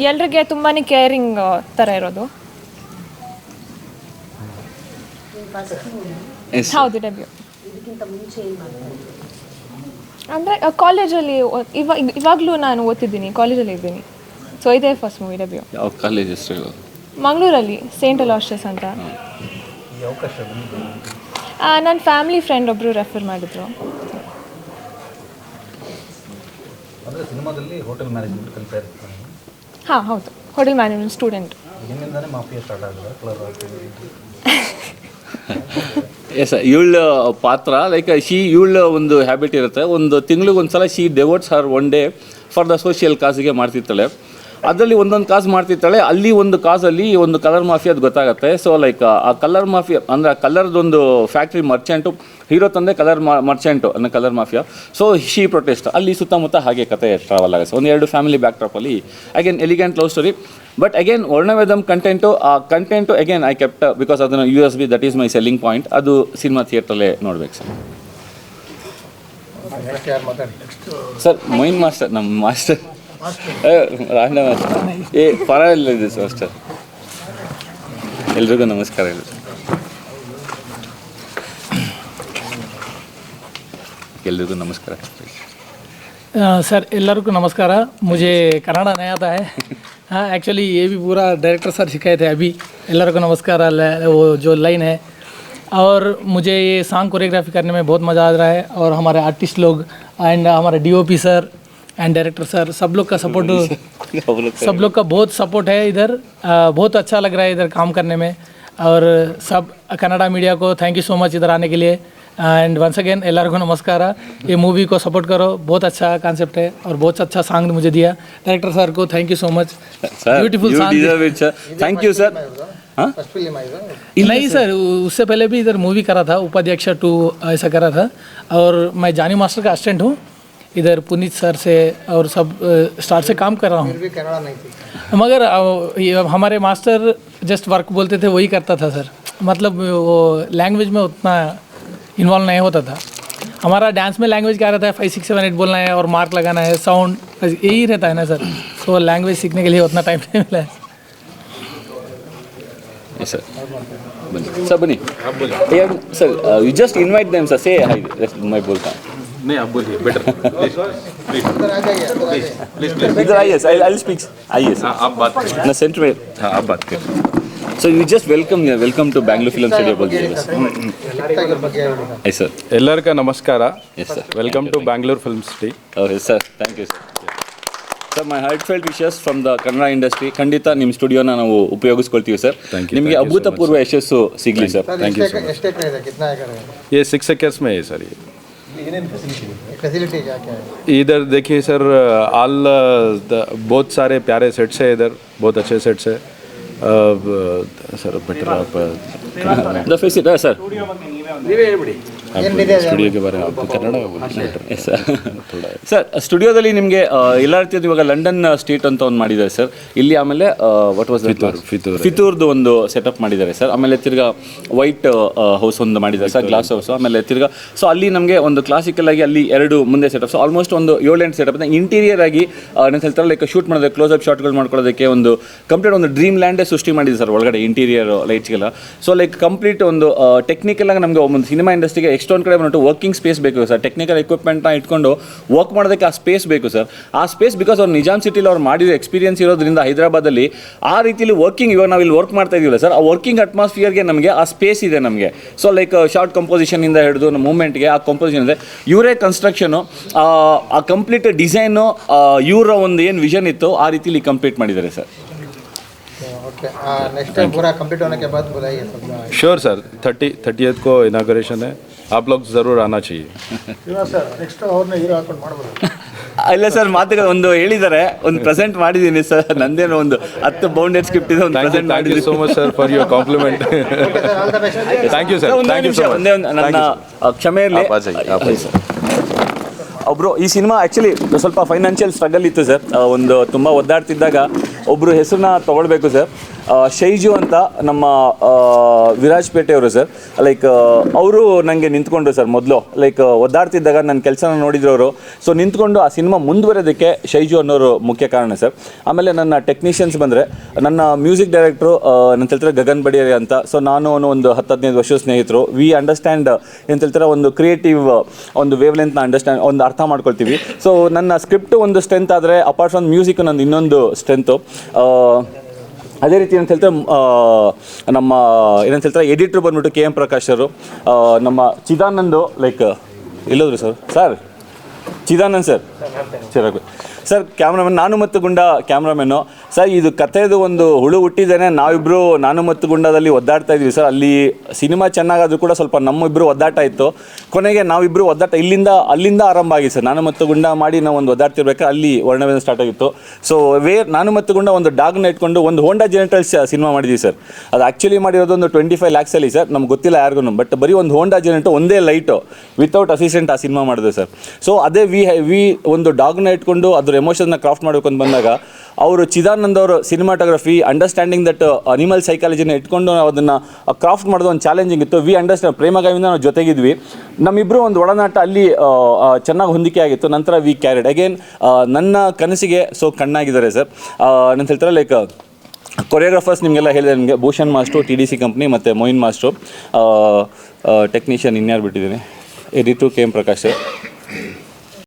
ಎಲ್ರಿಗೆ ತುಂಬಾ ಕೇರಿಂಗ್ ಥರ ಇರೋದು. ಹೌದು ಡೆಬ್ಯೂ ಅಂದರೆ ಕಾಲೇಜಲ್ಲಿ ಇವಾಗ ಇವಾಗಲೂ ನಾನು ಓದ್ತಿದ್ದೀನಿ ಕಾಲೇಜಲ್ಲಿ ಇದ್ದೀನಿ. ಸೊ ಇದೇ ಫಸ್ಟ್ ಮೂವಿ ಡೆಬ್ಯೂ ಯಾವ ಕಾಲೇಜ್ ಹೆಸರು ಮಂಗಳೂರಲ್ಲಿ ಸೇಂಟ್ ಅಲಾಶಸ್ ಅಂತ. ಈ ಅವಕಾಶ ಬಂದಿದೆ ನನ್ನ ಫ್ಯಾಮಿಲಿ ಫ್ರೆಂಡ್ ಒಬ್ಬರು ರೆಫರ್ ಮಾಡಿದ್ರು. ಅಂದರೆ ಸಿನಿಮಾದಲ್ಲಿ ಹೋಟೆಲ್ ಮ್ಯಾನೇಜ್ಮೆಂಟ್ ಕಲಿತಾ ಇರ್ತೀನಿ ಹಾಂ ಹೌದು. Hotel management student. ನಿಮ್ಮಿಂದಾನೇ mafia start ಆಗಿದೆ. ಎಸ್ ಇವಳ ಪಾತ್ರ ಲೈಕ್ ಶಿ ಇವಳ ಒಂದು ಹ್ಯಾಬಿಟ್ ಇರುತ್ತೆ. ಒಂದು ತಿಂಗ್ಳಿಗೆ ಒಂದು ಸಲ she devotes her one day for the social ಕಾಸಿಗೆ ಮಾಡ್ತಿರ್ತಾಳೆ. ಅದರಲ್ಲಿ ಒಂದೊಂದು ಕಾಸು ಮಾಡ್ತಿರ್ತಾಳೆ ಅಲ್ಲಿ ಒಂದು ಕಾಸಲ್ಲಿ ಒಂದು ಕಲರ್ ಮಾಫಿಯಾದ ಗೊತ್ತಾಗುತ್ತೆ. ಸೊ ಲೈಕ್ ಆ ಕಲರ್ ಮಾಫಿಯಾ ಅಂದರೆ ಆ ಕಲರ್ದೊಂದು ಫ್ಯಾಕ್ಟ್ರಿ ಮರ್ಚೆಂಟು ಹೀರೋ ತಂದೆ ಕಲರ್ ಮರ್ಚೆಂಟು ಅನ್ನೋ colour mafia so she protest ಅಲ್ಲಿ ಸುತ್ತಮುತ್ತ ಹಾಗೆ ಕತೆ ಟ್ರಾವೆಲ್ ಆಗುತ್ತೆ. ಒಂದು ಎರಡು family back ಡ್ರಾಪಲ್ಲಿ again elegant love story but again Varnavedam content ಆ content again I kept because ಅದನ್ನು U S P that is my selling point ಅದು ಸಿನಿಮಾ ಥಿಯೇಟ್ರಲ್ಲೇ ನೋಡ್ಬೇಕು sir. Next sir main master ನಮ್ಮ ಮಾಸ್ಟರ್. ರಾಂಡ ಮಾಸ್ಟರ್ ಏ ಪರವಾಗಿಲ್ಲ ಇದೆ sir master ಎಲ್ರಿಗೂ ನಮಸ್ಕಾರ ಹೇಳಿ ಎಲ್ರಿಗೂ ನಮಸ್ಕಾರ अ, सर ಎಲ್ಲರಿಗೂ ನಮಸ್ಕಾರ मुझे कन्नड़ नहीं आता है हाँ एक्चुअली ये भी पूरा डायरेक्टर सर सिखाए थे अभी ಎಲ್ಲರಿಗೂ नमस्कार ल- वो जो लाइन है और मुझे ये सॉन्ग कोरियोग्राफी करने में बहुत मज़ा आ रहा है और हमारे आर्टिस्ट लोग एंड हमारे DOP sir and director sir सब लोग का सपोर्ट सब लोग का बहुत सपोर्ट है इधर। बहुत अच्छा लग रहा है इधर काम करने में। और सब कनाडा मीडिया को थैंक यू सो मच इधर आने के लिए। एंड वंस अगेन एलआरको नमस्कार। ये मूवी को सपोर्ट करो। बहुत अच्छा कॉन्सेप्ट है और बहुत अच्छा सॉन्ग मुझे दिया। डायरेक्टर सर को thank you so much beautiful song thank you sir नहीं सर उससे पहले भी इधर मूवी करा था। उपाध्यक्ष टू ऐसा करा था। और मैं जानी मास्टर का असिस्टेंट हूँ। इधर पुनीत सर से और सब स्टार से काम कर रहा हूँ मगर हमारे मास्टर जस्ट वर्क बोलते थे वही करता था सर मतलब वो लैंग्वेज में उतना इन्वॉल्व नहीं होता था हमारा डांस में लैंग्वेज क्या रहता है फाइव सिक्स सेवन एट बोलना है और मार्क लगाना है साउंड यही रहता है ना सर तो लैंग्वेज सीखने के लिए उतना टाइम नहीं मिला है sir um, sir. Sir, Bani. Sir, you just invite them, sir. Say hi. That's. नहीं आप बोलिए बेटर अंदर आ जाइए अंदर आ जाइए इधर आइए आई आई स्पीक आइए सर आप बात करें ना सेंटर में हाँ आप बात करें so you just welcome welcome to Bangalore film studio ಬಗ್ಗೆ ಹೇಳಿ ಸರ್ ಇದ್ರ ಬಗ್ಗೆ ಹೇಳಿ ಸರ್. ಎಸ್ ಸರ್ ಎಲ್ಲರಿಗೂ ನಮಸ್ಕಾರ yes sir welcome to Bangalore film city okay sir thank you sir sir my heartfelt wishes from the Kannada industry ಖಂಡಿತ ನಿಮ್ಮ ಸ್ಟುಡಿಯೋನ ನಾವು ಉಪಯೋಗಿಸ್ಕೊಳ್ತೀವಿ ಸರ್ Thank you, ನಿಮಗೆ thank you so ಅಭೂತಪೂರ್ವ ಯಶಸ್ಸು ಸಿಗಲಿ ಸರ್ सर Thank you ಎಷ್ಟು so much. ಎಷ್ಟು एकड़ इधर देखिए सर आल बहुत सारे प्यारे सेट्स है इधर बहुत अच्छे सेट्स से. है सर बेटर आप सर ಸರ್ ಸ್ಟುಡಿಯೋದಲ್ಲಿ ನಿಮಗೆ ಎಲ್ಲ ರೀತಿಯದ್ದು ಇವಾಗ ಲಂಡನ್ ಸ್ಟೇಟ್ ಅಂತ ಒಂದು ಮಾಡಿದ್ದಾರೆ ಸರ್. ಇಲ್ಲಿ ಆಮೇಲೆ ವಾಟ್ ವಾಸ್ ಫಿತೂರ್ ಫಿತೂರ್ದು ಒಂದು ಸೆಟಪ್ ಮಾಡಿದ್ದಾರೆ ಸರ್. ಆಮೇಲೆ ತಿರ್ಗಾ ವೈಟ್ ಹೌಸ್ ಒಂದು ಮಾಡಿದ್ದಾರೆ ಸರ್ ಗ್ಲಾಸ್ ಹೌಸ್ ಆಮೇಲೆ ತಿರ್ಗಾ ಸೊ ಅಲ್ಲಿ ನಮಗೆ ಒಂದು ಕ್ಲಾಸಿಕಲ್ ಆಗಿ ಅಲ್ಲಿ ಎರಡು ಮುಂದೆ ಸೆಟಪ್ ಸೊ ಆಲ್ಮೋಸ್ಟ್ ಒಂದು ಏಳೆಂಟು ಸೆಟಪ್ ಇಂಟೀರಿಯರ್ ಆಗಿ ನಾನು ಹೇಳ್ತಾರೆ ಲೈಕ್ ಶೂಟ್ ಮಾಡೋದಕ್ಕೆ ಕ್ಲೋಸ್ ಅಪ್ ಶಾಟ್ಗಳು ಮಾಡ್ಕೊಳ್ಳೋದಕ್ಕೆ ಒಂದು ಕಂಪ್ಲೀಟ್ ಒಂದು ಡ್ರೀಮ್ ಲ್ಯಾಂಡೇ ಸೃಷ್ಟಿ ಮಾಡಿದೆ ಸರ್ ಒಳಗಡೆ ಇಂಟೀರಿಯರ್ ಲೈಟ್ಸ್ಗೆಲ್ಲ ಸೊ ಲೈಕ್ ಕಂಪ್ಲೀಟ್ ಒಂದು ಟೆಕ್ನಿಕಲ್ ಆಗಿ ನಮಗೆ ಒಂದು ಸಿನಿಮಾ ಇಂಡಸ್ಟ್ರಿಗೆ ಎಷ್ಟೊಂದು ಕಡೆ ಬಂದ್ಬಿಟ್ಟು ವರ್ಕಿಂಗ್ ಸ್ಪೇಸ್ ಬೇಕು ಸರ್ ಟೆಕ್ನಿಕಲ್ ಎಕ್ವಿಪ್ಮೆಂಟ್ನ ಇಟ್ಕೊಂಡು ವರ್ಕ್ ಮಾಡೋದಕ್ಕೆ ಆ ಸ್ಪೇಸ್ ಬೇಕು ಸರ್ ಆ ಸ್ಪೇಸ್ ಬಿಕಾಸ್ ಅವ್ರು ನಿಜಾಮ್ ಸಿಟಿಲಿ ಅವ್ರು ಮಾಡಿರೋ ಎಕ್ಸ್ಪೀರಿಯನ್ಸ್ ಇರೋದ್ರಿಂದ ಹೈದರಾಬಾದಲ್ಲಿ ಆ ರೀತಿಲಿ ವರ್ಕಿಂಗ್ ಇವಾಗ ನಾವು ಇಲ್ಲಿ ವರ್ಕ್ ಮಾಡ್ತಾ ಇದೀವಲ್ಲ ಸರ್ ಆ ವರ್ಕಿಂಗ್ ಅಟ್ಮಾಸ್ಫಿಯರ್ಗೆ ನಮಗೆ ಆ ಸ್ಪೇಸ್ ಇದೆ ನಮಗೆ ಸೊ ಲೈಕ್ ಶಾರ್ಟ್ ಕಂಪೋಸಿಷನಿಂದ ಹಿಡಿದು ನಮ್ಮ ಮೂಮೆಂಟ್ಗೆ ಆ ಕಂಪೋಸಿಷನ್ ಇದೆ ಇವರೇ ಕನ್ಸ್ಟ್ರಕ್ಷನು ಆ ಕಂಪ್ಲೀಟ್ ಡಿಸೈನು ಇವರ ಒಂದು ಏನು ವಿಷನ್ ಇತ್ತು ಆ ರೀತಿಲಿ ಕಂಪ್ಲೀಟ್ ಮಾಡಿದ್ದಾರೆ ಸರ್ ओके नेक्स्ट टाइम पूरा कंप्लीट होने के बाद बुलाइए सब श्योर सर थर्टी थर्टियथ को इनाग्रेशन है आप लोग ज़रूर आना चाहिए ಸರ್ ನೆಕ್ಸ್ಟ್ ಅವ್ರನ್ನ ಹೀರೋ ಹಾಕೊಂಡು ಮಾಡ್ಬೋದು ಇಲ್ಲ ಸರ್ ಮಾತುಗಳು ಒಂದು ಹೇಳಿದ್ದಾರೆ ಒಂದು ಪ್ರೆಸೆಂಟ್ ಮಾಡಿದ್ದೀನಿ ಸರ್ ನಂದೇನೋ ಒಂದು ಹತ್ತು ಬೌಂಡೆಡ್ ಸ್ಕ್ರಿಪ್ಟ್ ಇದೆ ಒಂದು thank you present thank you ಮಾಡಿದ್ದೀನಿ so much sir for your compliment all the best thank you sir ಒಂದೇ थैंक यू ನಿಮಿಷ सो ಒಂದೇ मच ಒಂದು ನನ್ನ ಅಹ್, ಕ್ಷಮೆ ಇರಲಿ आप आ ಒಬ್ಬರು ಈ ಸಿನಿಮಾ ಆ್ಯಕ್ಚುಲಿ ಸ್ವಲ್ಪ ಫೈನಾನ್ಷಿಯಲ್ ಸ್ಟ್ರಗಲ್ ಇತ್ತು ಸರ್ ಒಂದು ತುಂಬ ಒದ್ದಾಡ್ತಿದ್ದಾಗ ಒಬ್ರು ಹೆಸರನ್ನ ತೊಗೊಳ್ಬೇಕು ಸರ್ ಶೈಜು ಅಂತ ನಮ್ಮ ವಿರಾಜ್ ಪೇಟೆಯವರು ಸರ್ ಲೈಕ್ ಅವರು ನನಗೆ ನಿಂತ್ಕೊಂಡ್ರು ಸರ್ ಮೊದಲು. ಲೈಕ್ ಒದ್ದಾಡ್ತಿದ್ದಾಗ ನನ್ನ ಕೆಲಸನ ನೋಡಿದ್ರು ಅವರು. ಸೊ ನಿಂತ್ಕೊಂಡು ಆ ಸಿನಿಮಾ ಮುಂದುವರೆದಕ್ಕೆ ಶೈಜು ಅನ್ನೋರು ಮುಖ್ಯ ಕಾರಣ ಸರ್ ಆಮೇಲೆ ನನ್ನ ಟೆಕ್ನಿಷಿಯನ್ಸ್ ಬಂದರೆ, ನನ್ನ ಮ್ಯೂಸಿಕ್ ಡೈರೆಕ್ಟ್ರು ನನ್ನ ಹೇಳ್ತಾರೆ ಗಗನ್ ಬಡಿಯರಿ ಅಂತ. ಸೊ ನಾನು ಅವನು ಒಂದು ಹತ್ತು ಹದಿನೈದು ವರ್ಷದ ಸ್ನೇಹಿತರು. ವಿ ಅಂಡರ್ಸ್ಟ್ಯಾಂಡ್ ಏನು ತಿಳ್ತಾರೆ ಒಂದು ಕ್ರಿಯೇಟಿವ್ ಒಂದು ವೇವ್ ಲೆಂತ್ನ ಅಂಡರ್ಸ್ಟ್ಯಾಂಡ್ ಒಂದು ಅರ್ಥ ಮಾಡ್ಕೊಳ್ತೀವಿ. ಸೊ ನನ್ನ ಸ್ಕ್ರಿಪ್ಟ್ ಒಂದು ಸ್ಟ್ರೆಂತ್ ಆದರೆ ಅಪಾರ್ಟ್ ಫ್ರಮ್ ಮ್ಯೂಸಿಕ್ ನಂದು ಇನ್ನೊಂದು ಸ್ಟ್ರೆಂತು ಅದೇ ರೀತಿ ಏನಂತ ಹೇಳ್ತಾರೆ ನಮ್ಮ ಏನಂತ ಹೇಳ್ತಾರೆ ಎಡಿಟ್ರು ಬಂದ್ಬಿಟ್ಟು ಕೆ ಎಂ ಪ್ರಕಾಶ್ ಅವರು ನಮ್ಮ ಚಿದಾನಂದು like ಎಲ್ಲೋದ್ರು sir sir Chidanand sir sir sir, cameraman, ನಾನು ಮತ್ತು ಗುಂಡ ಕ್ಯಾಮ್ರಾಮನ್ನು. ಸರ್, ಇದು ಕಥೆದು ಒಂದು ಹುಳು ಹುಟ್ಟಿದ್ದೇನೆ. ನಾವಿಬ್ಬರು ನಾನು ಮತ್ತು ಗುಂಡದಲ್ಲಿ ಒದ್ದಾಡ್ತಾ ಇದ್ವಿ ಸರ್. ಅಲ್ಲಿ ಸಿನಿಮಾ ಚೆನ್ನಾಗಾದ್ರೂ ಕೂಡ ಸ್ವಲ್ಪ ನಮ್ಮಿಬ್ಬರು ಒದ್ದಾಟ ಇತ್ತು. ಕೊನೆಗೆ ನಾವಿಬ್ಬರು ಒದ್ದಾಟ ಇಲ್ಲಿಂದ, ಅಲ್ಲಿಂದ ಆರಂಭ ಆಗಿ ಸರ್. ನಾನು ಮತ್ತು ಗುಂಡ ಮಾಡಿ ನಾವು ಒಂದು ಒದ್ದಾಡ್ತಿರ್ಬೇಕಾದ್ರೆ ಅಲ್ಲಿ ವರ್ಣವೇದ ಸ್ಟಾರ್ಟ್ ಆಗಿತ್ತು. ಸೊ ವೇ, ನಾನು ಮತ್ತು ಗುಂಡ ಒಂದು ಡಾಗ್ನ ಇಟ್ಕೊಂಡು ಒಂದು ಹೋಂಡಾ ಜೆನೆಟಲ್ಸ್ ಸಿನಿಮಾ ಮಾಡಿದ್ವಿ ಸರ್. ಅದು ಆ್ಯಕ್ಚುಲಿ ಮಾಡಿರೋದು ಒಂದು ಟ್ವೆಂಟಿ ಫೈವ್ ಲ್ಯಾಕ್ಸಲ್ಲಿ ಸರ್. ನಮ್ಗೆ ಗೊತ್ತಿಲ್ಲ ಯಾರಿಗೂ ಬಟ್ ಬರೀ ಒಂದು ಹೋಂಡಾ ಜೆನೆಟು ಒಂದೇ ಲೈಟು ವಿತೌಟ್ ಅಸಿಸ್ಟೆಂಟ್ ಆ ಸಿನಿಮಾ ಮಾಡಿದೆ ಸರ್. ಸೊ ಅದೇ ವಿ ವಿ ಒಂದು ಡಾಗ್ನ ಇಟ್ಕೊಂಡು ಅದ್ರ ಎಮೋಷನ್ನ ಕ್ರಾಫ್ಟ್ ಮಾಡಬೇಕು ಬಂದಾಗ, ಅವರು ಚಿದಾನಂದ್ ಅವರು ಸಿನಿಮಾಟೋಗ್ರಫಿ ಅಂಡರ್ಸ್ಟ್ಯಾಂಡಿಂಗ್ ದಟ್ ಅನಿಮಲ್ ಸೈಕಾಲಜಿನ ಇಟ್ಕೊಂಡು ನಾವು ಅದನ್ನು ಕ್ರಾಫ್ಟ್ ಮಾಡೋದು ಒಂದು ಚಾಲೆಂಜಿಂಗ್ ಇತ್ತು. ವಿ ಅಂಡರ್ಸ್ಟ್ಯಾಂಡ್ ಪ್ರೇಮಗಾವಿಂದ ನಾವು ಜೊತೆಗಿದ್ವಿ. ನಮ್ಮಿಬ್ಬರು ಒಂದು ಒಳನಾಟ ಅಲ್ಲಿ ಚೆನ್ನಾಗಿ ಹೊಂದಿಕೆ ಆಗಿತ್ತು. ನಂತರ ವಿ ಕ್ಯಾರಿಡ್ ಅಗೇನ್ ನನ್ನ ಕನಸಿಗೆ ಸೊ ಕಣ್ಣಾಗಿದ್ದಾರೆ ಸರ್ ನಾನು ಹೇಳ್ತಾರೆ ಲೈಕ್ ಕೊರಿಯೋಗ್ರಾಫರ್ಸ್ ನಿಮಗೆಲ್ಲ ಹೇಳಿದೆ ನಿಮಗೆ. Bhushan master T D C company ಮತ್ತು ಮೊಯಿನ್ ಮಾಸ್ಟ್ರು. ಟೆಕ್ನಿಷಿಯನ್ ಇನ್ಯಾರು ಬಿಟ್ಟಿದ್ದೀನಿ? Edit K M Prakash